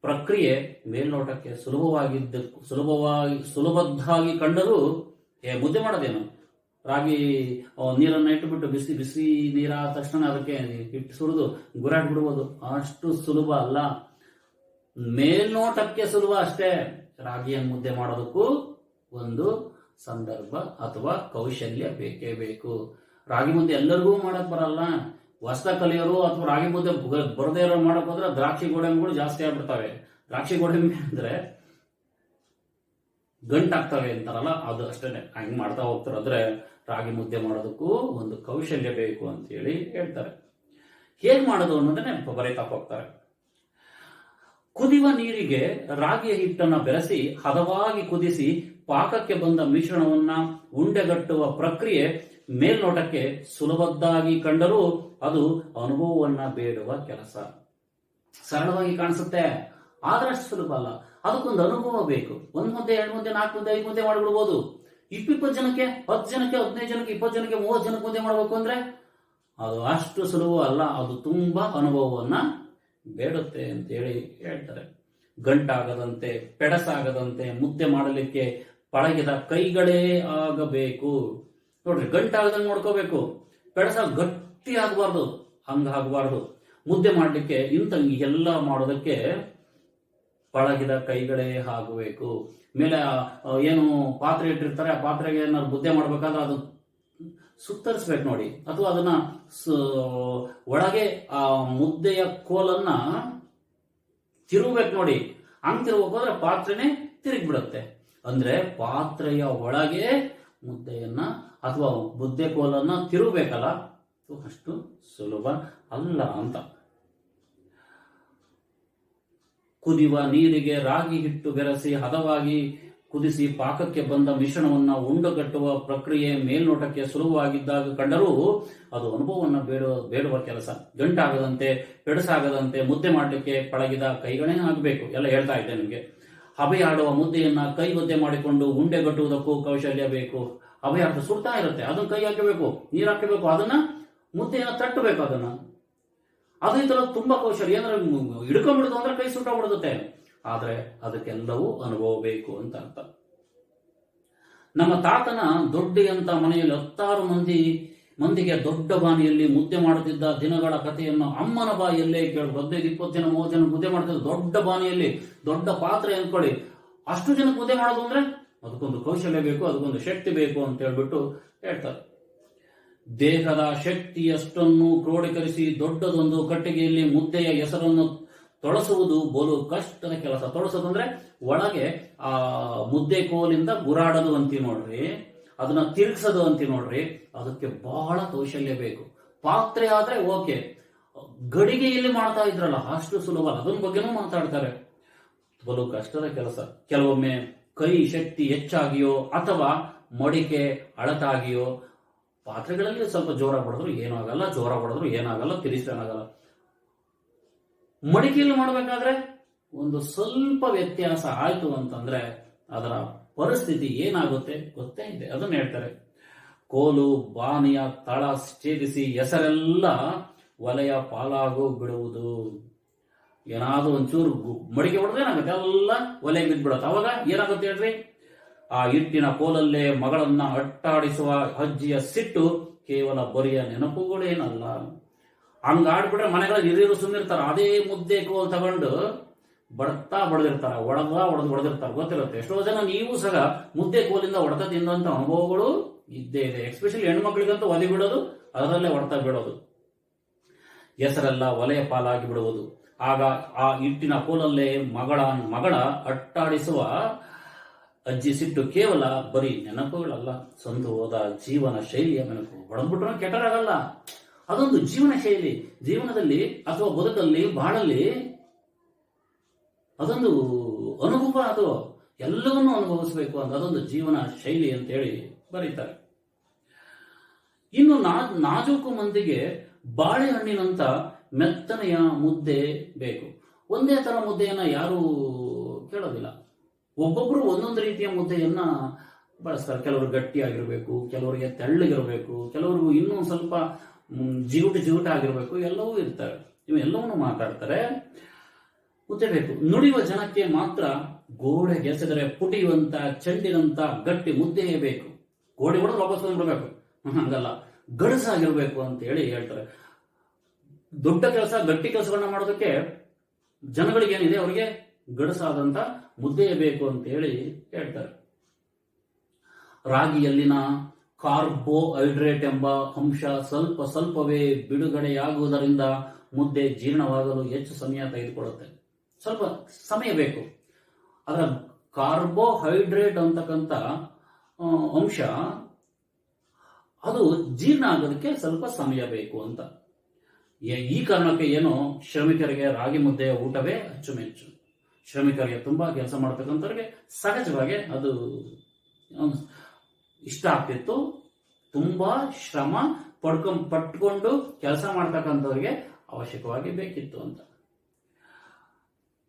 ಪ್ರಕ್ರಿಯೆ ಮೇಲ್ನೋಟಕ್ಕೆ ಸುಲಭವಾಗಿದ್ದ ಸುಲಭವಾಗಿ ಸುಲಭದ್ದಾಗಿ ಕಂಡರೂ, ಏ, ಮುದ್ದೆ ಮಾಡೋದೇನು? ರಾಗಿ ನೀರನ್ನು ಇಟ್ಟುಬಿಟ್ಟು ಬಿಸಿ ಬಿಸಿ ನೀರಾದ ತಕ್ಷಣ ಅದಕ್ಕೆ ಹಿಟ್ಟು ಸುರಿದು ಗುರಾಟ್ ಬಿಡುವುದು ಅಷ್ಟು ಸುಲಭ ಅಲ್ಲ. ಮೇಲ್ನೋಟಕ್ಕೆ ಸುಲಭ ಅಷ್ಟೇ. ರಾಗಿಯನ್ನು ಮುದ್ದೆ ಮಾಡೋದಕ್ಕೂ ಒಂದು ಸಂದರ್ಭ ಅಥವಾ ಕೌಶಲ್ಯ ಬೇಕೇ ಬೇಕು. ರಾಗಿ ಮುದ್ದೆ ಎಲ್ಲರಿಗೂ ಮಾಡಕ್ ಬರಲ್ಲ. ಹೊಸ ಕಲಿಯೋರು ಅಥವಾ ರಾಗಿ ಮುದ್ದೆ ಬರದೇ ಇರೋ ಮಾಡಕ್ ಹೋದ್ರೆ ದ್ರಾಕ್ಷಿ ಗೋಡಂಬಿಗಳು ಜಾಸ್ತಿ ಆಗ್ಬಿಡ್ತವೆ. ದ್ರಾಕ್ಷಿ ಗೋಡಂಬಿ ಅಂದ್ರೆ ಗಂಟಾಗ್ತವೆ ಅಂತಾರಲ್ಲ, ಅದು ಅಷ್ಟೇನೆ. ಹಂಗ್ ಮಾಡ್ತಾ ಹೋಗ್ತಾರೆ. ರಾಗಿ ಮುದ್ದೆ ಮಾಡೋದಕ್ಕೂ ಒಂದು ಕೌಶಲ್ಯ ಬೇಕು ಅಂತ ಹೇಳಿ ಹೇಳ್ತಾರೆ. ಹೇಗ್ ಮಾಡೋದು ಅನ್ನೋದನ್ನೇ ಬರೀತಾ ಹೋಗ್ತಾರೆ. ಕುದಿಯುವ ನೀರಿಗೆ ರಾಗಿಯ ಹಿಟ್ಟನ್ನು ಬೆರೆಸಿ, ಹದವಾಗಿ ಕುದಿಸಿ ಪಾಕಕ್ಕೆ ಬಂದ ಮಿಶ್ರಣವನ್ನ ಉಂಡೆಗಟ್ಟುವ ಪ್ರಕ್ರಿಯೆ ಮೇಲ್ನೋಟಕ್ಕೆ ಸುಲಭದ್ದಾಗಿ ಕಂಡರೂ ಅದು ಅನುಭವವನ್ನ ಬೇಡುವ ಕೆಲಸ. ಸರಳವಾಗಿ ಕಾಣಿಸುತ್ತೆ. ಆದರಷ್ಟು ಸುಲಭ ಅಲ್ಲ. ಅದಕ್ಕೊಂದು ಅನುಭವ ಬೇಕು. ಒಂದ್ ಮುದ್ದೆ ಎರಡು ಮುದ್ದೆ ನಾಲ್ಕು ಮುದ್ದೆ ಐದು ಮುದ್ದೆ ಮಾಡಿಬಿಡ್ಬೋದು. ಇಪ್ಪಿಪ್ಪತ್ತು ಜನಕ್ಕೆ, ಹತ್ತು ಜನಕ್ಕೆ, ಹದಿನೈದು ಜನಕ್ಕೆ, ಇಪ್ಪತ್ತು ಜನಕ್ಕೆ, ಮೂವತ್ತು ಜನಕ್ಕೆ ಮುದ್ದೆ ಮಾಡಬೇಕು ಅಂದ್ರೆ ಅದು ಅಷ್ಟು ಸುಲಭ ಅಲ್ಲ. ಅದು ತುಂಬಾ ಅನುಭವವನ್ನ ಬೇಡುತ್ತೆ ಅಂತೇಳಿ ಹೇಳ್ತಾರೆ. ಗಂಟಾಗದಂತೆ, ಪೆಡಸಾಗದಂತೆ ಮುದ್ದೆ ಮಾಡಲಿಕ್ಕೆ ಪಳಗಿದ ಕೈಗಳೇ ಆಗಬೇಕು. ನೋಡ್ರಿ, ಗಂಟಾಗದಂಗೆ ನೋಡ್ಕೋಬೇಕು. ಪೆಡಸ ಗಟ್ಟಿ ಆಗಬಾರ್ದು ಹಂಗಾಗಬಾರ್ದು. ಮುದ್ದೆ ಮಾಡಲಿಕ್ಕೆ ಇಂಥ ಎಲ್ಲ ಮಾಡೋದಕ್ಕೆ ಪಳಗಿದ ಕೈಗಳೇ ಆಗಬೇಕು. ಮೇಲೆ ಏನು ಪಾತ್ರೆ ಇಟ್ಟಿರ್ತಾರೆ, ಆ ಪಾತ್ರೆಗೆ ಏನಾದ್ರು ಮುದ್ದೆ ಮಾಡ್ಬೇಕಾದ್ರೆ ಅದು ಸುತ್ತರಿಸ್ಬೇಕು ನೋಡಿ. ಅಥವಾ ಅದನ್ನ ಒಳಗೆ ಆ ಮುದ್ದೆಯ ಕೋಲನ್ನ ತಿರುಗಬೇಕು ನೋಡಿ. ಹಂಗ್ ತಿರುಗೋದ್ರೆ ಪಾತ್ರೆನೇ ತಿರುಗಿ ಬಿಡುತ್ತೆ ಅಂದ್ರೆ ಪಾತ್ರೆಯ ಒಳಗೆ ಮುದ್ದೆಯನ್ನ ಅಥವಾ ಮುದ್ದೆ ಕೋಲನ್ನ ತಿರುಗಬೇಕಲ್ಲ. ಅಷ್ಟು ಸುಲಭ ಅಲ್ಲ ಅಂತ. ಕುದಿವ ನೀರಿಗೆ ರಾಗಿ ಹಿಟ್ಟು ಬೆರೆಸಿ ಹದವಾಗಿ ಕುದಿಸಿ ಪಾಕಕ್ಕೆ ಬಂದ ಮಿಶ್ರಣವನ್ನ ಉಂಡುಗಟ್ಟುವ ಪ್ರಕ್ರಿಯೆ ಮೇಲ್ನೋಟಕ್ಕೆ ಸುಲಭವಾಗಿದ್ದಾಗ ಕಂಡರೂ ಅದು ಅನುಭವವನ್ನು ಬೇಡುವ ಬೇಡುವ ಕೆಲಸ. ಗಂಟಾಗದಂತೆ ಪೆಡಸಾಗದಂತೆ ಮುದ್ದೆ ಮಾಡಲಿಕ್ಕೆ ಪಳಗಿದ ಕೈಗಳೇ ಆಗಬೇಕು. ಎಲ್ಲ ಹೇಳ್ತಾ ಇದ್ದೆ ನಿಮಗೆ. ಹಬೆಯಾಡುವ ಮುದ್ದೆಯನ್ನ ಕೈ ಮುದ್ದೆ ಮಾಡಿಕೊಂಡು ಉಂಡೆ ಗಟ್ಟುವುದಕ್ಕೂ ಕೌಶಲ್ಯ ಬೇಕು. ಹಬೆಯಾಟ ಸುಡ್ತಾ ಇರುತ್ತೆ. ಅದನ್ನ ಕೈ ಹಾಕಬೇಕು. ನೀರು ಹಾಕಬೇಕು. ಅದನ್ನ ಮುದ್ದೆಯನ್ನು ತಟ್ಟಬೇಕು. ಅದನ್ನ. ಅದೇ ತರ ತುಂಬಾ ಕೌಶಲ್ಯ. ಅಂದ್ರೆ ಹಿಡ್ಕೊಂಡ್ಬಿಡುದು ಅಂದ್ರೆ ಕೈ ಸುಟ್ಟೋಗ್ಬಿಡುತ್ತೆ ಆದ್ರೆ ಅದಕ್ಕೆಲ್ಲವೂ ಅನುಭವ ಬೇಕು ಅಂತ ಅರ್ಥ. ನಮ್ಮ ತಾತನ ದೊಡ್ಡಿಯಂತ ಮನೆಯಲ್ಲಿ ಹತ್ತಾರು ಮಂದಿ, ಮಂದಿಗೆ ದೊಡ್ಡ ಬಾನಿಯಲ್ಲಿ ಮುದ್ದೆ ಮಾಡುತ್ತಿದ್ದ ದಿನಗಳ ಕಥೆಯನ್ನು ಅಮ್ಮನ ಬಾಯಲ್ಲೇ ಕೇಳು, ಹದಿನೈದು, ಇಪ್ಪತ್ತು ಜನ ಮೂವತ್ತು ಜನ ಮುದ್ದೆ ಮಾಡ್ತಿದ್ದ ದೊಡ್ಡ ಬಾನಿಯಲ್ಲಿ ದೊಡ್ಡ ಪಾತ್ರೆ ಅಂದ್ಕೊಳ್ಳಿ ಅಷ್ಟು ಜನಕ್ಕೆ ಮುದ್ದೆ ಮಾಡೋದು ಅಂದ್ರೆ ಅದಕ್ಕೊಂದು ಕೌಶಲ್ಯ ಬೇಕು, ಅದಕ್ಕೊಂದು ಶಕ್ತಿ ಬೇಕು ಅಂತ ಹೇಳ್ಬಿಟ್ಟು ಹೇಳ್ತಾರೆ. ದೇಹದ ಶಕ್ತಿಯಷ್ಟನ್ನು ಕ್ರೋಢೀಕರಿಸಿ ದೊಡ್ಡದೊಂದು ಕಟ್ಟಿಗೆಯಲ್ಲಿ ಮುದ್ದೆಯ ಹೆಸರನ್ನು ತೊಳಸುವುದು ಬಲು ಕಷ್ಟದ ಕೆಲಸ. ತೊಳಸೋದು ಅಂದ್ರೆ ಒಳಗೆ ಆ ಮುದ್ದೆ ಕೋಲಿಂದ ಗುರಾಡೋದು ಅಂತೀವಿ ನೋಡ್ರಿ, ಅದನ್ನ ತಿರುಗಿಸೋದು ಅಂತೀವಿ ನೋಡ್ರಿ, ಅದಕ್ಕೆ ಬಹಳ ಕೌಶಲ್ಯ ಬೇಕು. ಪಾತ್ರೆ ಆದ್ರೆ ಓಕೆ. ಗಡಿಗೆಯಲ್ಲಿ ಮಾಡ್ತಾ ಇದ್ರಲ್ಲ, ಅಷ್ಟು ಸುಲಭ ಅದನ್ನ ಬಗ್ಗೆನೂ ಮಾತಾಡ್ತಾರೆ. ಬಲು ಕಷ್ಟದ ಕೆಲಸ. ಕೆಲವೊಮ್ಮೆ ಕೈ ಶಕ್ತಿ ಹೆಚ್ಚಾಗಿಯೋ ಅಥವಾ ಮಡಿಕೆ ಅಳತಾಗಿಯೋ, ಪಾತ್ರೆಗಳಲ್ಲಿ ಸ್ವಲ್ಪ ಜೋರ ಹೊಡೆದ್ರು ಏನಾಗಲ್ಲ ಜೋರ ಹೊಡೆದ್ರು ಏನಾಗಲ್ಲ ತಿರುಗಿಸ್ತಾನಾಗಲ್ಲ ಮಡಿಕೆಯಲ್ಲಿ ಮಾಡಬೇಕಾದ್ರೆ ಒಂದು ಸ್ವಲ್ಪ ವ್ಯತ್ಯಾಸ ಆಯಿತು ಅಂತಂದ್ರೆ ಅದರ ಪರಿಸ್ಥಿತಿ ಏನಾಗುತ್ತೆ? ಗೊತ್ತೇ ಇದೆ. ಅದನ್ನ ಹೇಳ್ತಾರೆ. ಕೋಲು, ಬಾನಿಯ ತಳ ಛೇದಿಸಿ ಹೆಸರೆಲ್ಲ ವಲಯ ಪಾಲಾಗೋ ಬಿಡುವುದು. ಏನಾದ್ರೂ ಒಂಚೂರು ಮಡಿಕೆ ಹೊಡೆದ್ರೆ ಏನಾಗುತ್ತೆ? ಎಲ್ಲ ಒಲೆ ಬಿದ್ದ್ಬಿಡುತ್ತೆ. ಅವಾಗ ಏನಾಗುತ್ತೆ ಹೇಳ್ರಿ? ಆ ಹಿಟ್ಟಿನ ಕೋಲಲ್ಲೇ ಮಗಳನ್ನ ಅಟ್ಟಾಡಿಸುವ ಅಜ್ಜಿಯ ಸಿಟ್ಟು ಕೇವಲ ಬರಿಯ ನೆನಪುಗಳೇನಲ್ಲ. ಹಂಗ ಆಡ್ಬಿಟ್ರೆ ಮನೆಗಳಲ್ಲಿ ಹಿರಿಯರು ಸುಂದಿರ್ತಾರ ಅದೇ ಮುದ್ದೆ ಕೋಲ್ ತಗೊಂಡು ಬಡ್ತಾ ಬಡದಿರ್ತಾರ. ಒಳಗ ಒಡೆದು ಹೊಡೆದಿರ್ತಾರ ಗೊತ್ತಿರುತ್ತೆ. ಎಷ್ಟೋ ಜನ ನೀವು ಸಹ ಮುದ್ದೆ ಕೋಲಿಂದ ಹೊಡೆತ ತಿಂದಂತ ಅನುಭವಗಳು ಇದ್ದೇ ಇದೆ. ಎಸ್ಪೆಷಲಿ ಹೆಣ್ಮಕ್ಳಿಗಂತೂ ಒಲೆ ಬಿಡೋದು, ಅದರಲ್ಲೇ ಹೊಡೆತ ಬಿಡೋದು. ಹೆಸರೆಲ್ಲ ಒಲೆಯ ಪಾಲಾಗಿ ಬಿಡುವುದು. ಆಗ ಆ ಹಿಟ್ಟಿನ ಕೋಲಲ್ಲೇ ಮಗಳ ಮಗಳ ಅಟ್ಟಾಡಿಸುವ ಅಜ್ಜಿ ಸಿಟ್ಟು ಕೇವಲ ಬರೀ ನೆನಪುಗಳಲ್ಲ. ಸಂದು ಹೋದ ಜೀವನ ಶೈಲಿಯ ನೆನಪು ಹೊಡೆದ್ಬಿಟ್ರೆ ಕೆಟ್ಟರಾಗಲ್ಲ ಅದೊಂದು ಜೀವನ ಶೈಲಿ, ಜೀವನದಲ್ಲಿ ಅಥವಾ ಬದುಕಲ್ಲಿ ಬಾಳಲ್ಲಿ ಅದೊಂದು ಅನುಭವ ಅದು ಎಲ್ಲವನ್ನೂ ಅನುಭವಿಸಬೇಕು ಅಂತ ಅದೊಂದು ಜೀವನ ಶೈಲಿ ಅಂತೇಳಿ ಬರೀತಾರೆ. ಇನ್ನು ನಾ ನಾಜೂಕು ಮಂದಿಗೆ ಬಾಳೆಹಣ್ಣಿನಂತ ಮೆತ್ತನೆಯ ಮುದ್ದೆ ಬೇಕು. ಒಂದೇ ತರ ಮುದ್ದೆಯನ್ನ ಯಾರು ಕೇಳೋದಿಲ್ಲ. ಒಬ್ಬೊಬ್ರು ಒಂದೊಂದು ರೀತಿಯ ಮುದ್ದೆಯನ್ನ ಬಳಸ್ತಾರೆ. ಕೆಲವರು ಗಟ್ಟಿಯಾಗಿರ್ಬೇಕು, ಕೆಲವರಿಗೆ ತೆಳ್ಳಗಿರಬೇಕು, ಕೆಲವರು ಇನ್ನೂ ಸ್ವಲ್ಪ ಜಿಗುಟು ಜಿಗುಟ ಆಗಿರಬೇಕು, ಎಲ್ಲವೂ ಇರ್ತವೆ ಇವೆಲ್ಲವನ್ನು ಮಾತಾಡ್ತಾರೆ. ಮುದ್ದೆ ಬೇಕು, ನುಡಿಯುವ ಜನಕ್ಕೆ ಮಾತ್ರ ಗೋಡೆ ಎಸೆದರೆ ಪುಟಿಯುವಂತ ಚೆಂಡಿನಂತ ಗಟ್ಟಿ ಮುದ್ದೆಯೇ ಬೇಕು. ಗೋಡೆ ಕೂಡ ವಾಪಸ್ ಬಿಡಬೇಕು ಹಂಗಲ್ಲ. ಗಡಸಾಗಿರ್ಬೇಕು ಅಂತ ಹೇಳಿ ಹೇಳ್ತಾರೆ. ದೊಡ್ಡ ಕೆಲಸ, ಗಟ್ಟಿ ಕೆಲಸಗಳನ್ನ ಮಾಡೋದಕ್ಕೆ ಜನಗಳಿಗೆ ಏನಿದೆ ಅವರಿಗೆ ಗಡಸಾದಂತ ಮುದ್ದೆಯೇ ಬೇಕು ಅಂತ ಹೇಳಿ ಹೇಳ್ತಾರೆ. ರಾಗಿಯಲ್ಲಿನ ಕಾರ್ಬೋಹೈಡ್ರೇಟ್ ಎಂಬ ಅಂಶ ಸ್ವಲ್ಪ ಸ್ವಲ್ಪವೇ ಬಿಡುಗಡೆಯಾಗುವುದರಿಂದ ಮುದ್ದೆ ಜೀರ್ಣವಾಗಲು ಹೆಚ್ಚು ಸಮಯ ತೆಗೆದುಕೊಳ್ಳುತ್ತೆ. ಸ್ವಲ್ಪ ಸಮಯ ಬೇಕು. ಅದರ ಕಾರ್ಬೋಹೈಡ್ರೇಟ್ ಅಂತಕ್ಕಂಥ ಅಂಶ, ಅದು ಜೀರ್ಣ ಆಗೋದಕ್ಕೆ ಸ್ವಲ್ಪ ಸಮಯ ಬೇಕು ಅಂತ. ಈ ಕಾರಣಕ್ಕೆ ಏನು, ಶ್ರಮಿಕರಿಗೆ ರಾಗಿ ಮುದ್ದೆಯ ಊಟವೇ ಅಚ್ಚುಮೆಚ್ಚು. ಶ್ರಮಿಕರಿಗೆ ತುಂಬಾ ಕೆಲಸ ಮಾಡ್ತಕ್ಕಂಥವ್ರಿಗೆ ಸಹಜವಾಗಿ ಅದು ಇಷ್ಟ ಆಗ್ತಿತ್ತು. ತುಂಬಾ ಶ್ರಮ ಪಡ್ಕೊಂಡ್, ಪಟ್ಕೊಂಡು ಕೆಲಸ ಮಾಡ್ತಕ್ಕಂಥವ್ರಿಗೆ ಅವಶ್ಯಕವಾಗಿ ಬೇಕಿತ್ತು ಅಂತ.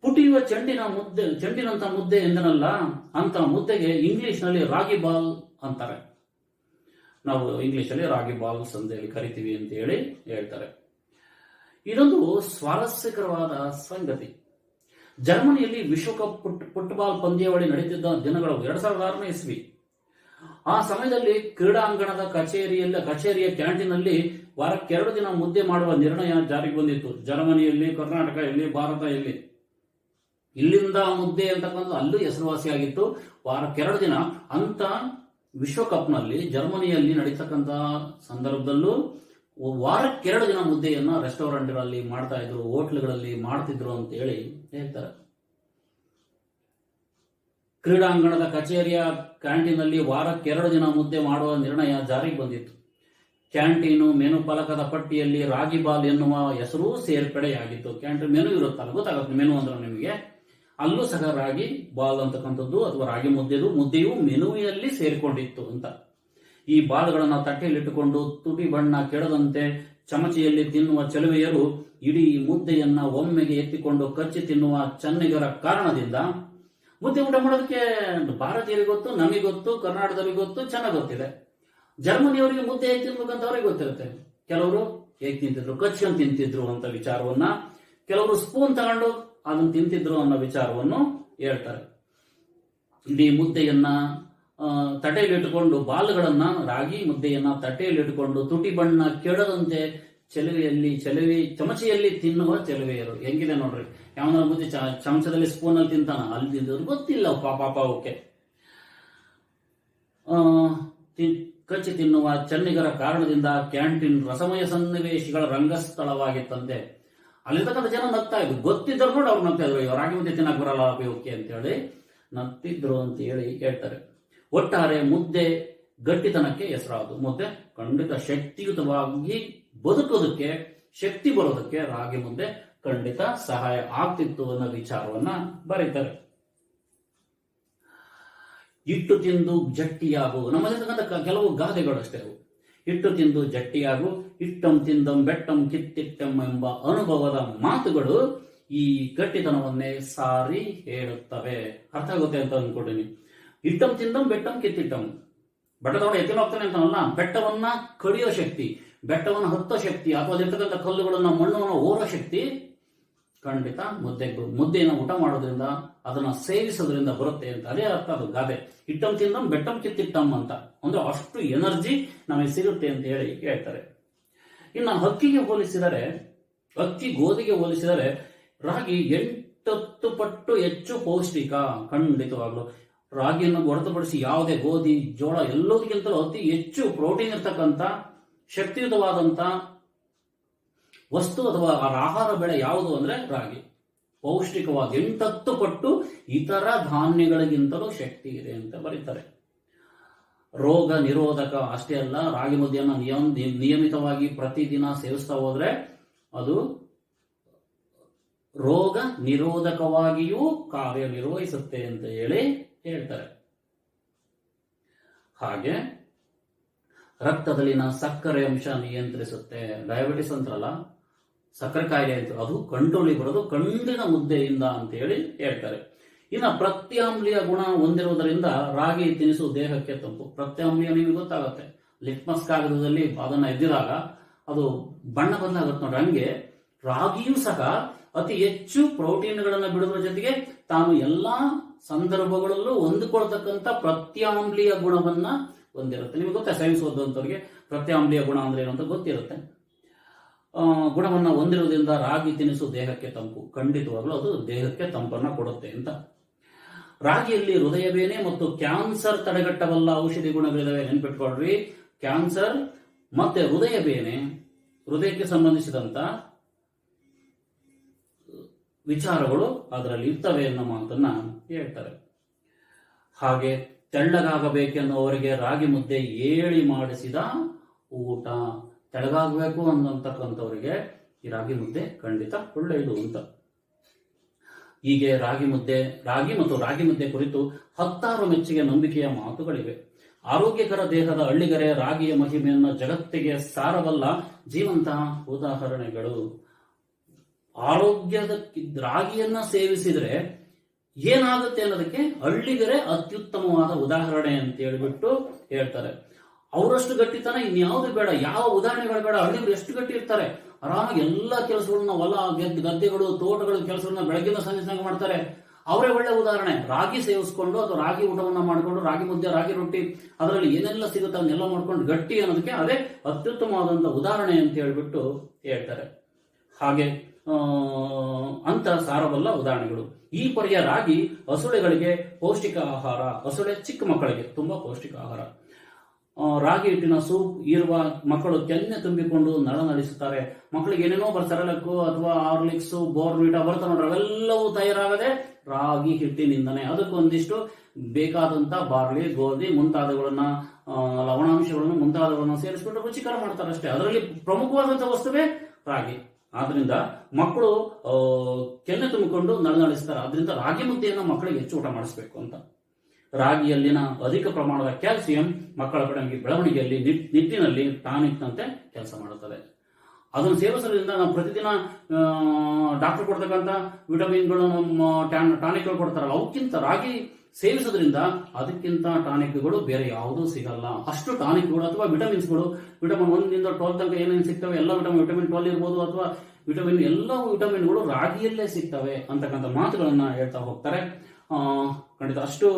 ಪುಟಿಯುವ ಚೆಂಡಿನ ಮುದ್ದೆ, ಚಂಡಿನಂತ ಮುದ್ದೆ ಎಂದನಲ್ಲ, ಅಂತ ಮುದ್ದೆಗೆ ಇಂಗ್ಲಿಷ್ನಲ್ಲಿ ರಾಗಿ ಬಾಲ್ ಅಂತಾರೆ. ನಾವು ಇಂಗ್ಲಿಷ್ ಅಲ್ಲಿ ರಾಗಿ ಬಾಲ್ ಅಂತ ಕರಿತೀವಿ ಅಂತ ಹೇಳಿ ಹೇಳ್ತಾರೆ. ಇದೊಂದು ಸ್ವಾರಸ್ಯಕರವಾದ ಸಂಗತಿ. ಜರ್ಮನಿಯಲ್ಲಿ ವಿಶ್ವಕಪ್ ಫುಟ್ ಫುಟ್ಬಾಲ್ ಪಂದ್ಯಾವಳಿ ನಡೆದಿದ್ದ ದಿನಗಳು ಎರಡ್ ಸಾವಿರದ ಆರನೇ ಇಸ್ವಿ. ಆ ಸಮಯದಲ್ಲಿ ಕ್ರೀಡಾಂಗಣದ ಕಚೇರಿಯಲ್ಲಿ, ಕಚೇರಿಯ ಕ್ಯಾಂಟೀನಲ್ಲಿ ವಾರಕ್ಕೆ ಎರಡು ದಿನ ಮುದ್ದೆ ಮಾಡುವ ನಿರ್ಣಯ ಜಾರಿಗೆ ಬಂದಿತ್ತು. ಜರ್ಮನಿಯಲ್ಲಿ, ಕರ್ನಾಟಕ ಎಲ್ಲಿ ಭಾರತ ಎಲ್ಲಿ ಇಲ್ಲಿಂದ ಮುದ್ದೆ ಅಂತಕ್ಕಂಥ ಅಲ್ಲೂ ಹೆಸರುವಾಸಿಯಾಗಿತ್ತು. ವಾರಕ್ಕೆರಡು ದಿನ. ಅಂತ ವಿಶ್ವಕಪ್ನಲ್ಲಿ ಜರ್ಮನಿಯಲ್ಲಿ ನಡೀತಕ್ಕಂತಹ ಸಂದರ್ಭದಲ್ಲೂ ವಾರಕ್ಕೆರಡು ದಿನ ಮುದ್ದೆಯನ್ನು ರೆಸ್ಟೋರೆಂಟ್ಗಳಲ್ಲಿ ಮಾಡ್ತಾ ಇದ್ರು, ಹೋಟ್ಲ್ಗಳಲ್ಲಿ ಮಾಡ್ತಿದ್ರು ಅಂತ ಹೇಳಿ ಹೇಳ್ತಾರೆ. ಕ್ರೀಡಾಂಗಣದ ಕಚೇರಿಯ ಕ್ಯಾಂಟೀನಲ್ಲಿ ವಾರಕ್ಕೆರಡು ದಿನ ಮುದ್ದೆ ಮಾಡುವ ನಿರ್ಣಯ ಜಾರಿಗೆ ಬಂದಿತ್ತು. ಕ್ಯಾಂಟೀನು ಮೆನು ಫಲಕದ ಪಟ್ಟಿಯಲ್ಲಿ ರಾಗಿ ಬಾಲ್ ಎನ್ನುವ ಹೆಸರು ಸೇರ್ಪಡೆಯಾಗಿತ್ತು. ಕ್ಯಾಂಟೀನ್ ಮೆನು ಇರುತ್ತಲ್ಲ, ಗೊತ್ತಾಗುತ್ತೆ, ಮೆನು ಅಂದ್ರೆ ನಿಮಗೆ. ಅಲ್ಲೂ ಸಹ ರಾಗಿ ಬಾಲ್ ಅಂತಕ್ಕಂಥದ್ದು ಅಥವಾ ರಾಗಿ ಮುದ್ದೆದು, ಮುದ್ದೆಯು ಮೆನುವಿನಲ್ಲಿ ಸೇರಿಕೊಂಡಿತ್ತು ಅಂತ. ಈ ಬಾಲ್ಗಳನ್ನು ತಟ್ಟೆಯಲ್ಲಿಟ್ಟುಕೊಂಡು ತುಟಿ ಬಣ್ಣ ಕೆಡದಂತೆ ಚಮಚೆಯಲ್ಲಿ ತಿನ್ನುವ ಚೆಲುವೆಯರು ಇಡೀ ಮುದ್ದೆಯನ್ನ ಒಮ್ಮೆಗೆ ಎತ್ತಿಕೊಂಡು ಕಚ್ಚಿ ತಿನ್ನುವ ಚನ್ನಿಗರ ಕಾರಣದಿಂದ ಮುದ್ದೆ ಊಟ ಮಾಡೋದಕ್ಕೆ ಭಾರತೀಯರಿಗೆ ಗೊತ್ತು, ನಮಗೆ ಗೊತ್ತು ಕರ್ನಾಟಕದಲ್ಲಿ ಗೊತ್ತು, ಚೆನ್ನಾಗಿ ಗೊತ್ತಿದೆ. ಜರ್ಮನಿಯವರಿಗೆ ಮುದ್ದೆ ಹೇಗೆ ತಿನ್ಬೇಕಂತ ಅವ್ರಿಗೆ ಗೊತ್ತಿರುತ್ತೆ. ಕೆಲವರು ಹೇಗೆ ತಿಂತಿದ್ರು ಕಚ್ಕೊಂಡು ತಿಂತಿದ್ರು ಅಂತ ವಿಚಾರವನ್ನ, ಕೆಲವರು ಸ್ಪೂನ್ ತಗೊಂಡು ಅದನ್ನು ತಿಂತಿದ್ರು ಅನ್ನೋ ವಿಚಾರವನ್ನು ಹೇಳ್ತಾರೆ. ಇಡೀ ಮುದ್ದೆಯನ್ನ ತಟೆಯಲ್ಲಿ ಇಟ್ಟುಕೊಂಡು ಬಾಲುಗಳನ್ನ ರಾಗಿ ಮುದ್ದೆಯನ್ನ ತಟ್ಟೆಯಲ್ಲಿಟ್ಟುಕೊಂಡು ತುಟಿ ಬಣ್ಣ ಕೆಡದಂತೆ ಚೆಲುವೆಯಲ್ಲಿ, ಚೆಲುವೆ, ಚಮಚೆಯಲ್ಲಿ ತಿನ್ನುವ ಚೆಲುವೆಯರು. ಹೆಂಗಿದೆ ನೋಡ್ರಿ? ಯಾವನ ಮುದ್ದೆ ಚ- ಚಮಚದಲ್ಲಿ ಸ್ಪೂನ್ ಅಲ್ಲಿ ತಿಂತಾನ? ಅಲ್ಲಿ ತಿಂದವ್ರು ಗೊತ್ತಿಲ್ಲ. ಪಾಪ ತಿ- ಕಚ್ಚಿ ತಿನ್ನುವ ಚೆನ್ನಿಗರ ಕಾರಣದಿಂದ ಕ್ಯಾಂಟೀನ್ ರಸಮಯ ಸನ್ನಿವೇಶಗಳ ರಂಗಸ್ಥಳವಾಗಿತ್ತಂತೆ ಅಲ್ಲಿರ್ತಕ್ಕಂಥ ಜನ ನಗ್ತಾ ಇದ್ರು. ಗೊತ್ತಿದ್ರು ನೋಡಿ ಅವ್ರು ನಗ್ತಾ ಇದ್ರು. ಇವ್ರು ರಾಗಿ ಮುಂದೆ ತಿನ್ನಕ್ ಬರಲ್ಲ ಓಕೆ ಅಂತ ಹೇಳಿ ನಗ್ತಿದ್ರು ಅಂತ ಹೇಳಿ ಹೇಳ್ತಾರೆ. ಒಟ್ಟಾರೆ ಮುದ್ದೆ ಗಟ್ಟಿತನಕ್ಕೆ ಹೆಸರಾದು. ಮುದ್ದೆ ಖಂಡಿತ ಶಕ್ತಿಯುತವಾಗಿ ಬದುಕೋದಕ್ಕೆ ಶಕ್ತಿ ಬರೋದಕ್ಕೆ ರಾಗಿ ಮುದ್ದೆ ಖಂಡಿತ ಸಹಾಯ ಆಗ್ತಿತ್ತು ಅನ್ನೋ ವಿಚಾರವನ್ನ ಬರೀತಾರೆ. ಇಟ್ಟು ತಿಂದು ಜಟ್ಟಿಯಾಗು ನಮ್ಮಲ್ಲಿರ್ತಕ್ಕಂಥ ಕೆಲವು ಗಾದೆಗಳು ಅಷ್ಟೇ ಅವು. ಇಟ್ಟು ತಿಂದು ಜಟ್ಟಿಯಾಗು ಇಟ್ಟಂ ತಿಂದಂ ಬೆಟ್ಟಂ ಕಿತ್ತಿಟ್ಟಂ ಎಂಬ ಅನುಭವದ ಮಾತುಗಳು ಈ ಗಟ್ಟಿತನವನ್ನೇ ಸಾರಿ ಹೇಳುತ್ತವೆ. ಅರ್ಥ ಆಗುತ್ತೆ ಅಂತ ಅಂದ್ಕೊಂಡಿನಿ ಇಟ್ಟಂ ತಿಂದಂ ಬೆಟ್ಟಂ ಕಿತ್ತಿಟ್ಟಂ. ಬೆಟ್ಟದವನ ಎತ್ತಿನ ಹೋಗ್ತಾನೆ ಅಂತಾನಲ್ಲ, ಬೆಟ್ಟವನ್ನ ಕಡಿಯೋ ಶಕ್ತಿ, ಬೆಟ್ಟವನ್ನ ಹತ್ತೋ ಶಕ್ತಿ, ಅಥವಾ ಅಲ್ಲಿರ್ತಕ್ಕಂಥ ಕಲ್ಲುಗಳನ್ನ ಮಣ್ಣವನ್ನು ಓರೋ ಶಕ್ತಿ ಖಂಡಿತ ಮುದ್ದೆ ಮುದ್ದೆಯನ್ನು ಊಟ ಮಾಡೋದ್ರಿಂದ ಅದನ್ನ ಸೇವಿಸೋದ್ರಿಂದ ಬರುತ್ತೆ ಅಂತ ಅದೇ ಅರ್ಥ ಅದು ಗಾದೆ. ಇಟ್ಟಂ ತಿಂದಂ, ಬೆಟ್ಟಂ ಕಿತ್ತಿಟ್ಟಂ ಅಂತ. ಅಂದ್ರೆ ಅಷ್ಟು ಎನರ್ಜಿ ನಮಗೆ ಸಿಗುತ್ತೆ ಅಂತ ಹೇಳಿ ಹೇಳ್ತಾರೆ. ಇನ್ನು ಹಕ್ಕಿಗೆ ಹೋಲಿಸಿದರೆ ಅಕ್ಕಿ ಗೋಧಿಗೆ ಹೋಲಿಸಿದರೆ ರಾಗಿ ಎಂಟತ್ತು ಪಟ್ಟು ಹೆಚ್ಚು ಪೌಷ್ಟಿಕ ಖಂಡಿತವಾಗ್ಲು. ರಾಗಿಯನ್ನು ಹೊರತುಪಡಿಸಿ ಯಾವುದೇ ಗೋಧಿ, ಜೋಳ ಎಲ್ಲದಕ್ಕಿಂತಲೂ ಅತಿ ಹೆಚ್ಚು ಪ್ರೋಟೀನ್ ಇರ್ತಕ್ಕಂಥ ಶಕ್ತಿಯುತವಾದಂತ ವಸ್ತು ಅಥವಾ ಆಹಾರ ಬೆಳೆ ಯಾವುದು ಅಂದ್ರೆ ರಾಗಿ. ಪೌಷ್ಟಿಕವಾದ ಎಂಟತ್ತು ಪಟ್ಟು ಇತರ ಧಾನ್ಯಗಳಿಗಿಂತಲೂ ಶಕ್ತಿ ಇದೆ ಅಂತ ಬರೀತಾರೆ. ರೋಗ ನಿರೋಧಕ ಅಷ್ಟೇ ಅಲ್ಲ, ರಾಗಿ ಮುದ್ದೆಯನ್ನು ನಿಯಮ ನಿಯಮಿತವಾಗಿ ಪ್ರತಿದಿನ ಸೇವಿಸ್ತಾ ಹೋದ್ರೆ ಅದು ರೋಗ ನಿರೋಧಕವಾಗಿಯೂ ಕಾರ್ಯನಿರ್ವಹಿಸುತ್ತೆ ಅಂತ ಹೇಳಿ ಹೇಳ್ತಾರೆ. ಹಾಗೆ ರಕ್ತದಲ್ಲಿನ ಸಕ್ಕರೆ ಅಂಶ ನಿಯಂತ್ರಿಸುತ್ತೆ. ಡಯಾಬಿಟಿಸ್ ಅಂತಾರಲ್ಲ ಸಕ್ಕರೆ ಕಾಯಿಲೆ ಆಯಿತು ಅದು ಕಂಟ್ರೋಲಿಗೆ ಬರೋದು ಕಣ್ಣಿನ ಮುದ್ದೆಯಿಂದ ಅಂತ ಹೇಳಿ ಹೇಳ್ತಾರೆ. ಇನ್ನು ಪ್ರತ್ಯಾಮ್ಲೀಯ ಗುಣ ಹೊಂದಿರುವುದರಿಂದ ರಾಗಿ ತಿನಿಸು ದೇಹಕ್ಕೆ ತಂಪು. ಪ್ರತ್ಯಾಮ್ಲೀಯ ನಿಮಗೆ ಗೊತ್ತಾಗುತ್ತೆ. ಲಿಟ್ಮಸ್ ಕಾಗದದಲ್ಲಿ ಅದನ್ನ ಎದ್ದಿದಾಗ ಅದು ಬಣ್ಣ ಬದಲಾಗುತ್ತೆ ನೋಡ್ರಿ. ಹಂಗೆ ರಾಗಿಯೂ ಸಹ ಅತಿ ಹೆಚ್ಚು ಪ್ರೋಟೀನ್ಗಳನ್ನು ಬಿಡುವುದರ ಜೊತೆಗೆ ತಾನು ಎಲ್ಲಾ ಸಂದರ್ಭಗಳಲ್ಲೂ ಹೊಂದಿಕೊಳ್ತಕ್ಕಂಥ ಪ್ರತ್ಯಾಮ್ಲೀಯ ಗುಣವನ್ನ ಹೊಂದಿರುತ್ತೆ. ನಿಮಗೆ ಗೊತ್ತಾ ಸೈನ್ಸ್ ಓದುವಂತವ್ರಿಗೆ ಪ್ರತ್ಯಾಮ್ಲೀಯ ಗುಣ ಅಂದ್ರೆ ಏನು ಅಂತ ಗೊತ್ತಿರುತ್ತೆ. ಗುಣವನ್ನ ಹೊಂದಿರುವುದರಿಂದ ರಾಗಿ ತಿನಿಸು ದೇಹಕ್ಕೆ ತಂಪು. ಖಂಡಿತವಾಗ್ಲೂ ಅದು ದೇಹಕ್ಕೆ ತಂಪನ್ನು ಕೊಡುತ್ತೆ ಅಂತ. ರಾಗಿಯಲ್ಲಿ ಹೃದಯ ಬೇನೆ ಮತ್ತು ಕ್ಯಾನ್ಸರ್ ತಡೆಗಟ್ಟಬಲ್ಲ ಔಷಧಿ ಗುಣಗಳಿದಾವೆ ನೆನ್ಪಿಟ್ಕೊಳ್ರಿ. ಕ್ಯಾನ್ಸರ್ ಮತ್ತೆ ಹೃದಯ ಬೇನೆ ಹೃದಯಕ್ಕೆ ಸಂಬಂಧಿಸಿದಂತ ವಿಚಾರಗಳು ಅದರಲ್ಲಿ ಇರ್ತವೆ ಅನ್ನೋ ಮಾತನ್ನ ಹೇಳ್ತಾರೆ. ಹಾಗೆ ತೆಳ್ಳಗಾಗಬೇಕೆನ್ನುವರಿಗೆ ರಾಗಿ ಮುದ್ದೆ ಏಳಿ ಮಾಡಿಸಿದ ಊಟ. ತೆಳಗಾಗಬೇಕು ಅನ್ನತಕ್ಕಂಥವರಿಗೆ ಈ ರಾಗಿ ಮುದ್ದೆ ಖಂಡಿತ ಒಳ್ಳೆಯದು ಅಂತ. ಹೀಗೆ ರಾಗಿ ಮುದ್ದೆ, ರಾಗಿ ಮತ್ತು ರಾಗಿ ಮುದ್ದೆ ಕುರಿತು ಹತ್ತಾರು ಮೆಚ್ಚುಗೆ ನಂಬಿಕೆಯ ಮಾತುಗಳಿವೆ. ಆರೋಗ್ಯಕರ ದೇಹದ ಹಳ್ಳಿಗರೆ ರಾಗಿಯ ಮಹಿಮೆಯನ್ನು ಜಗತ್ತಿಗೆ ಸಾರಬಲ್ಲ ಜೀವಂತ ಉದಾಹರಣೆಗಳು. ಆರೋಗ್ಯದ ರಾಗಿಯನ್ನ ಸೇವಿಸಿದರೆ ಏನಾಗುತ್ತೆ ಅನ್ನೋದಕ್ಕೆ ಹಳ್ಳಿಗರೇ ಅತ್ಯುತ್ತಮವಾದ ಉದಾಹರಣೆ ಅಂತ ಹೇಳ್ಬಿಟ್ಟು ಹೇಳ್ತಾರೆ. ಅವರಷ್ಟು ಗಟ್ಟಿತನ ಇನ್ಯಾವುದು ಬೇಡ, ಯಾವ ಉದಾಹರಣೆಗಳು ಬೇಡ ಹಳ್ಳಿಗಳು ಎಷ್ಟು ಗಟ್ಟಿ ಇರ್ತಾರೆ? ಆರಾಮಾಗಿ ಎಲ್ಲ ಕೆಲಸಗಳನ್ನ ಹೊಲ, ಗೆದ್ದ ಗದ್ದೆಗಳು, ತೋಟಗಳ ಕೆಲಸಗಳನ್ನ ಬೆಳಗಿನ ಸಂಜೆ ಮಾಡ್ತಾರೆ. ಅವರೇ ಒಳ್ಳೆ ಉದಾಹರಣೆ. ರಾಗಿ ಸೇವಿಸ್ಕೊಂಡು ಅಥವಾ ರಾಗಿ ಊಟವನ್ನ ಮಾಡಿಕೊಂಡು, ರಾಗಿ ಮುದ್ದೆ, ರಾಗಿ ರೊಟ್ಟಿ, ಅದರಲ್ಲಿ ಏನೆಲ್ಲ ಸಿಗುತ್ತೆ ಅದನ್ನೆಲ್ಲ ಮಾಡ್ಕೊಂಡು ಗಟ್ಟಿ ಅನ್ನೋದಕ್ಕೆ ಅದೇ ಅತ್ಯುತ್ತಮವಾದಂತ ಉದಾಹರಣೆ ಅಂತ ಹೇಳ್ಬಿಟ್ಟು ಹೇಳ್ತಾರೆ. ಹಾಗೆ ಅಂತ ಸಾರಬಲ್ಲ ಉದಾಹರಣೆಗಳು. ಈ ಪರಿಯ ರಾಗಿ ಹಸುಳೆಗಳಿಗೆ ಪೌಷ್ಟಿಕ ಆಹಾರ, ಹಸುಳೆ ಚಿಕ್ಕ ಮಕ್ಕಳಿಗೆ ತುಂಬಾ ಪೌಷ್ಟಿಕ ಆಹಾರ. ರಾಗಿ ಹಿಟ್ಟಿನ ಸೂಪ್ ಇರುವ ಮಕ್ಕಳು ಕೆನ್ನೆ ತುಂಬಿಕೊಂಡು ನಳ ನಡೆಸುತ್ತಾರೆ. ಮಕ್ಕಳಿಗೆ ಏನೇನೋ ಬರ್ತಾರಲಕ್ಕು ಅಥವಾ ಆರ್ಲಿಕ್ಸ್ ಬೋರ್ಮೀಟ ಬರ್ತಾರೆ ನೋಡ್ರಿ ಅವೆಲ್ಲವೂ ತಯಾರಾಗದೆ ರಾಗಿ ಹಿಟ್ಟಿನಿಂದನೇ. ಅದಕ್ಕೊಂದಿಷ್ಟು ಬೇಕಾದಂತ ಬಾರ್ಲಿ, ಗೋಧಿ ಮುಂತಾದವುಗಳನ್ನ ಲವಣಾಂಶಗಳನ್ನು ಮುಂತಾದವುಗಳನ್ನ ಸೇರಿಸ್ಬಿಟ್ಟು ರುಚಿಕರ ಮಾಡ್ತಾರೆ ಅಷ್ಟೇ. ಅದರಲ್ಲಿ ಪ್ರಮುಖವಾದಂತ ವಸ್ತುವೇ ರಾಗಿ. ಆದ್ರಿಂದ ಮಕ್ಕಳು ಕೆನ್ನೆ ತುಂಬಿಕೊಂಡು ನಳನಳಿಸ್ತಾರೆ ಅದರಿಂದ ರಾಗಿ ಮುದ್ದೆಯನ್ನು ಮಕ್ಕಳಿಗೆ ಹೆಚ್ಚು ಊಟ ಮಾಡಿಸ್ಬೇಕು ಅಂತ. ರಾಗಿಯಲ್ಲಿನ ಅಧಿಕ ಪ್ರಮಾಣದ ಕ್ಯಾಲ್ಸಿಯಂ ಮಕ್ಕಳ ಬೆಳವಣಿಗೆ ಬೆಳವಣಿಗೆಯಲ್ಲಿ ನಿಟ್- ನಿಟ್ಟಿನಲ್ಲಿ ಟಾನಿಕ್ನಂತೆ ಕೆಲಸ ಮಾಡುತ್ತದೆ. ಅದನ್ನು ಸೇವಿಸೋದ್ರಿಂದ ನಾವು ಪ್ರತಿದಿನ ಡಾಕ್ಟರ್ ಕೊಡ್ತಕ್ಕಂಥ ವಿಟಮಿನ್ಗಳು ನಮ್ಮ ಟಾನಿಕ್ಗಳು ಕೊಡ್ತಾರಲ್ಲ, ಅವಕ್ಕಿಂತ ರಾಗಿ ಸೇವಿಸೋದ್ರಿಂದ ಅದಕ್ಕಿಂತ ಟಾನಿಕ್ಗಳು ಬೇರೆ ಯಾವುದೂ ಸಿಗಲ್ಲ. ಅಷ್ಟು ಟಾನಿಕ್ಗಳು ಅಥವಾ ವಿಟಮಿನ್ಸ್ಗಳು ವಿಟಮಿನ್ ಒಂದಿಂದ ಟ್ವೆಲ್ ತನಕ ಏನೇನು ಸಿಗ್ತವೆ, ಎಲ್ಲ ವಿಟಮಿನ್ ವಿಟಮಿನ್ ಟ್ವೆಲ್ ಇರ್ಬೋದು ಅಥವಾ ವಿಟಮಿನ್ ಎಲ್ಲ ವಿಟಮಿನ್ಗಳು ರಾಗಿಯಲ್ಲೇ ಸಿಗ್ತವೆ ಅಂತಕ್ಕಂಥ ಮಾತುಗಳನ್ನು ಹೇಳ್ತಾ ಹೋಗ್ತಾರೆ. ಖಂಡಿತ ಅಷ್ಟು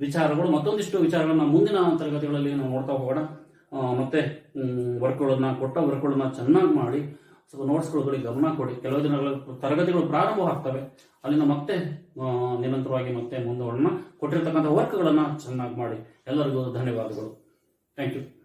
ವಿಚಾರಗಳು, ಮತ್ತೊಂದಿಷ್ಟು ವಿಚಾರಗಳನ್ನ ಮುಂದಿನ ತರಗತಿಗಳಲ್ಲಿ ನಾವು ನೋಡ್ತಾ ಹೋಗೋಣ. ಮತ್ತೆ ವರ್ಕ್ಗಳನ್ನ ಕೊಟ್ಟ ವರ್ಕ್ಗಳನ್ನ ಚೆನ್ನಾಗಿ ಮಾಡಿ, ಸ್ವಲ್ಪ ನೋಟ್ಸ್ಗಳಿಗೆ ಗಮನ ಕೊಡಿ. ಕೆಲವು ದಿನಗಳ ತರಗತಿಗಳು ಪ್ರಾರಂಭವಾಗ್ತವೆ ಅಲ್ಲಿಂದ ಮತ್ತೆ ನಿರಂತರವಾಗಿ ಮತ್ತೆ ಮುಂದುವರಣ. ಕೊಟ್ಟಿರ್ತಕ್ಕಂಥ ವರ್ಕ್ಗಳನ್ನ ಚೆನ್ನಾಗಿ ಮಾಡಿ. ಎಲ್ಲರಿಗೂ ಧನ್ಯವಾದಗಳು. Thank you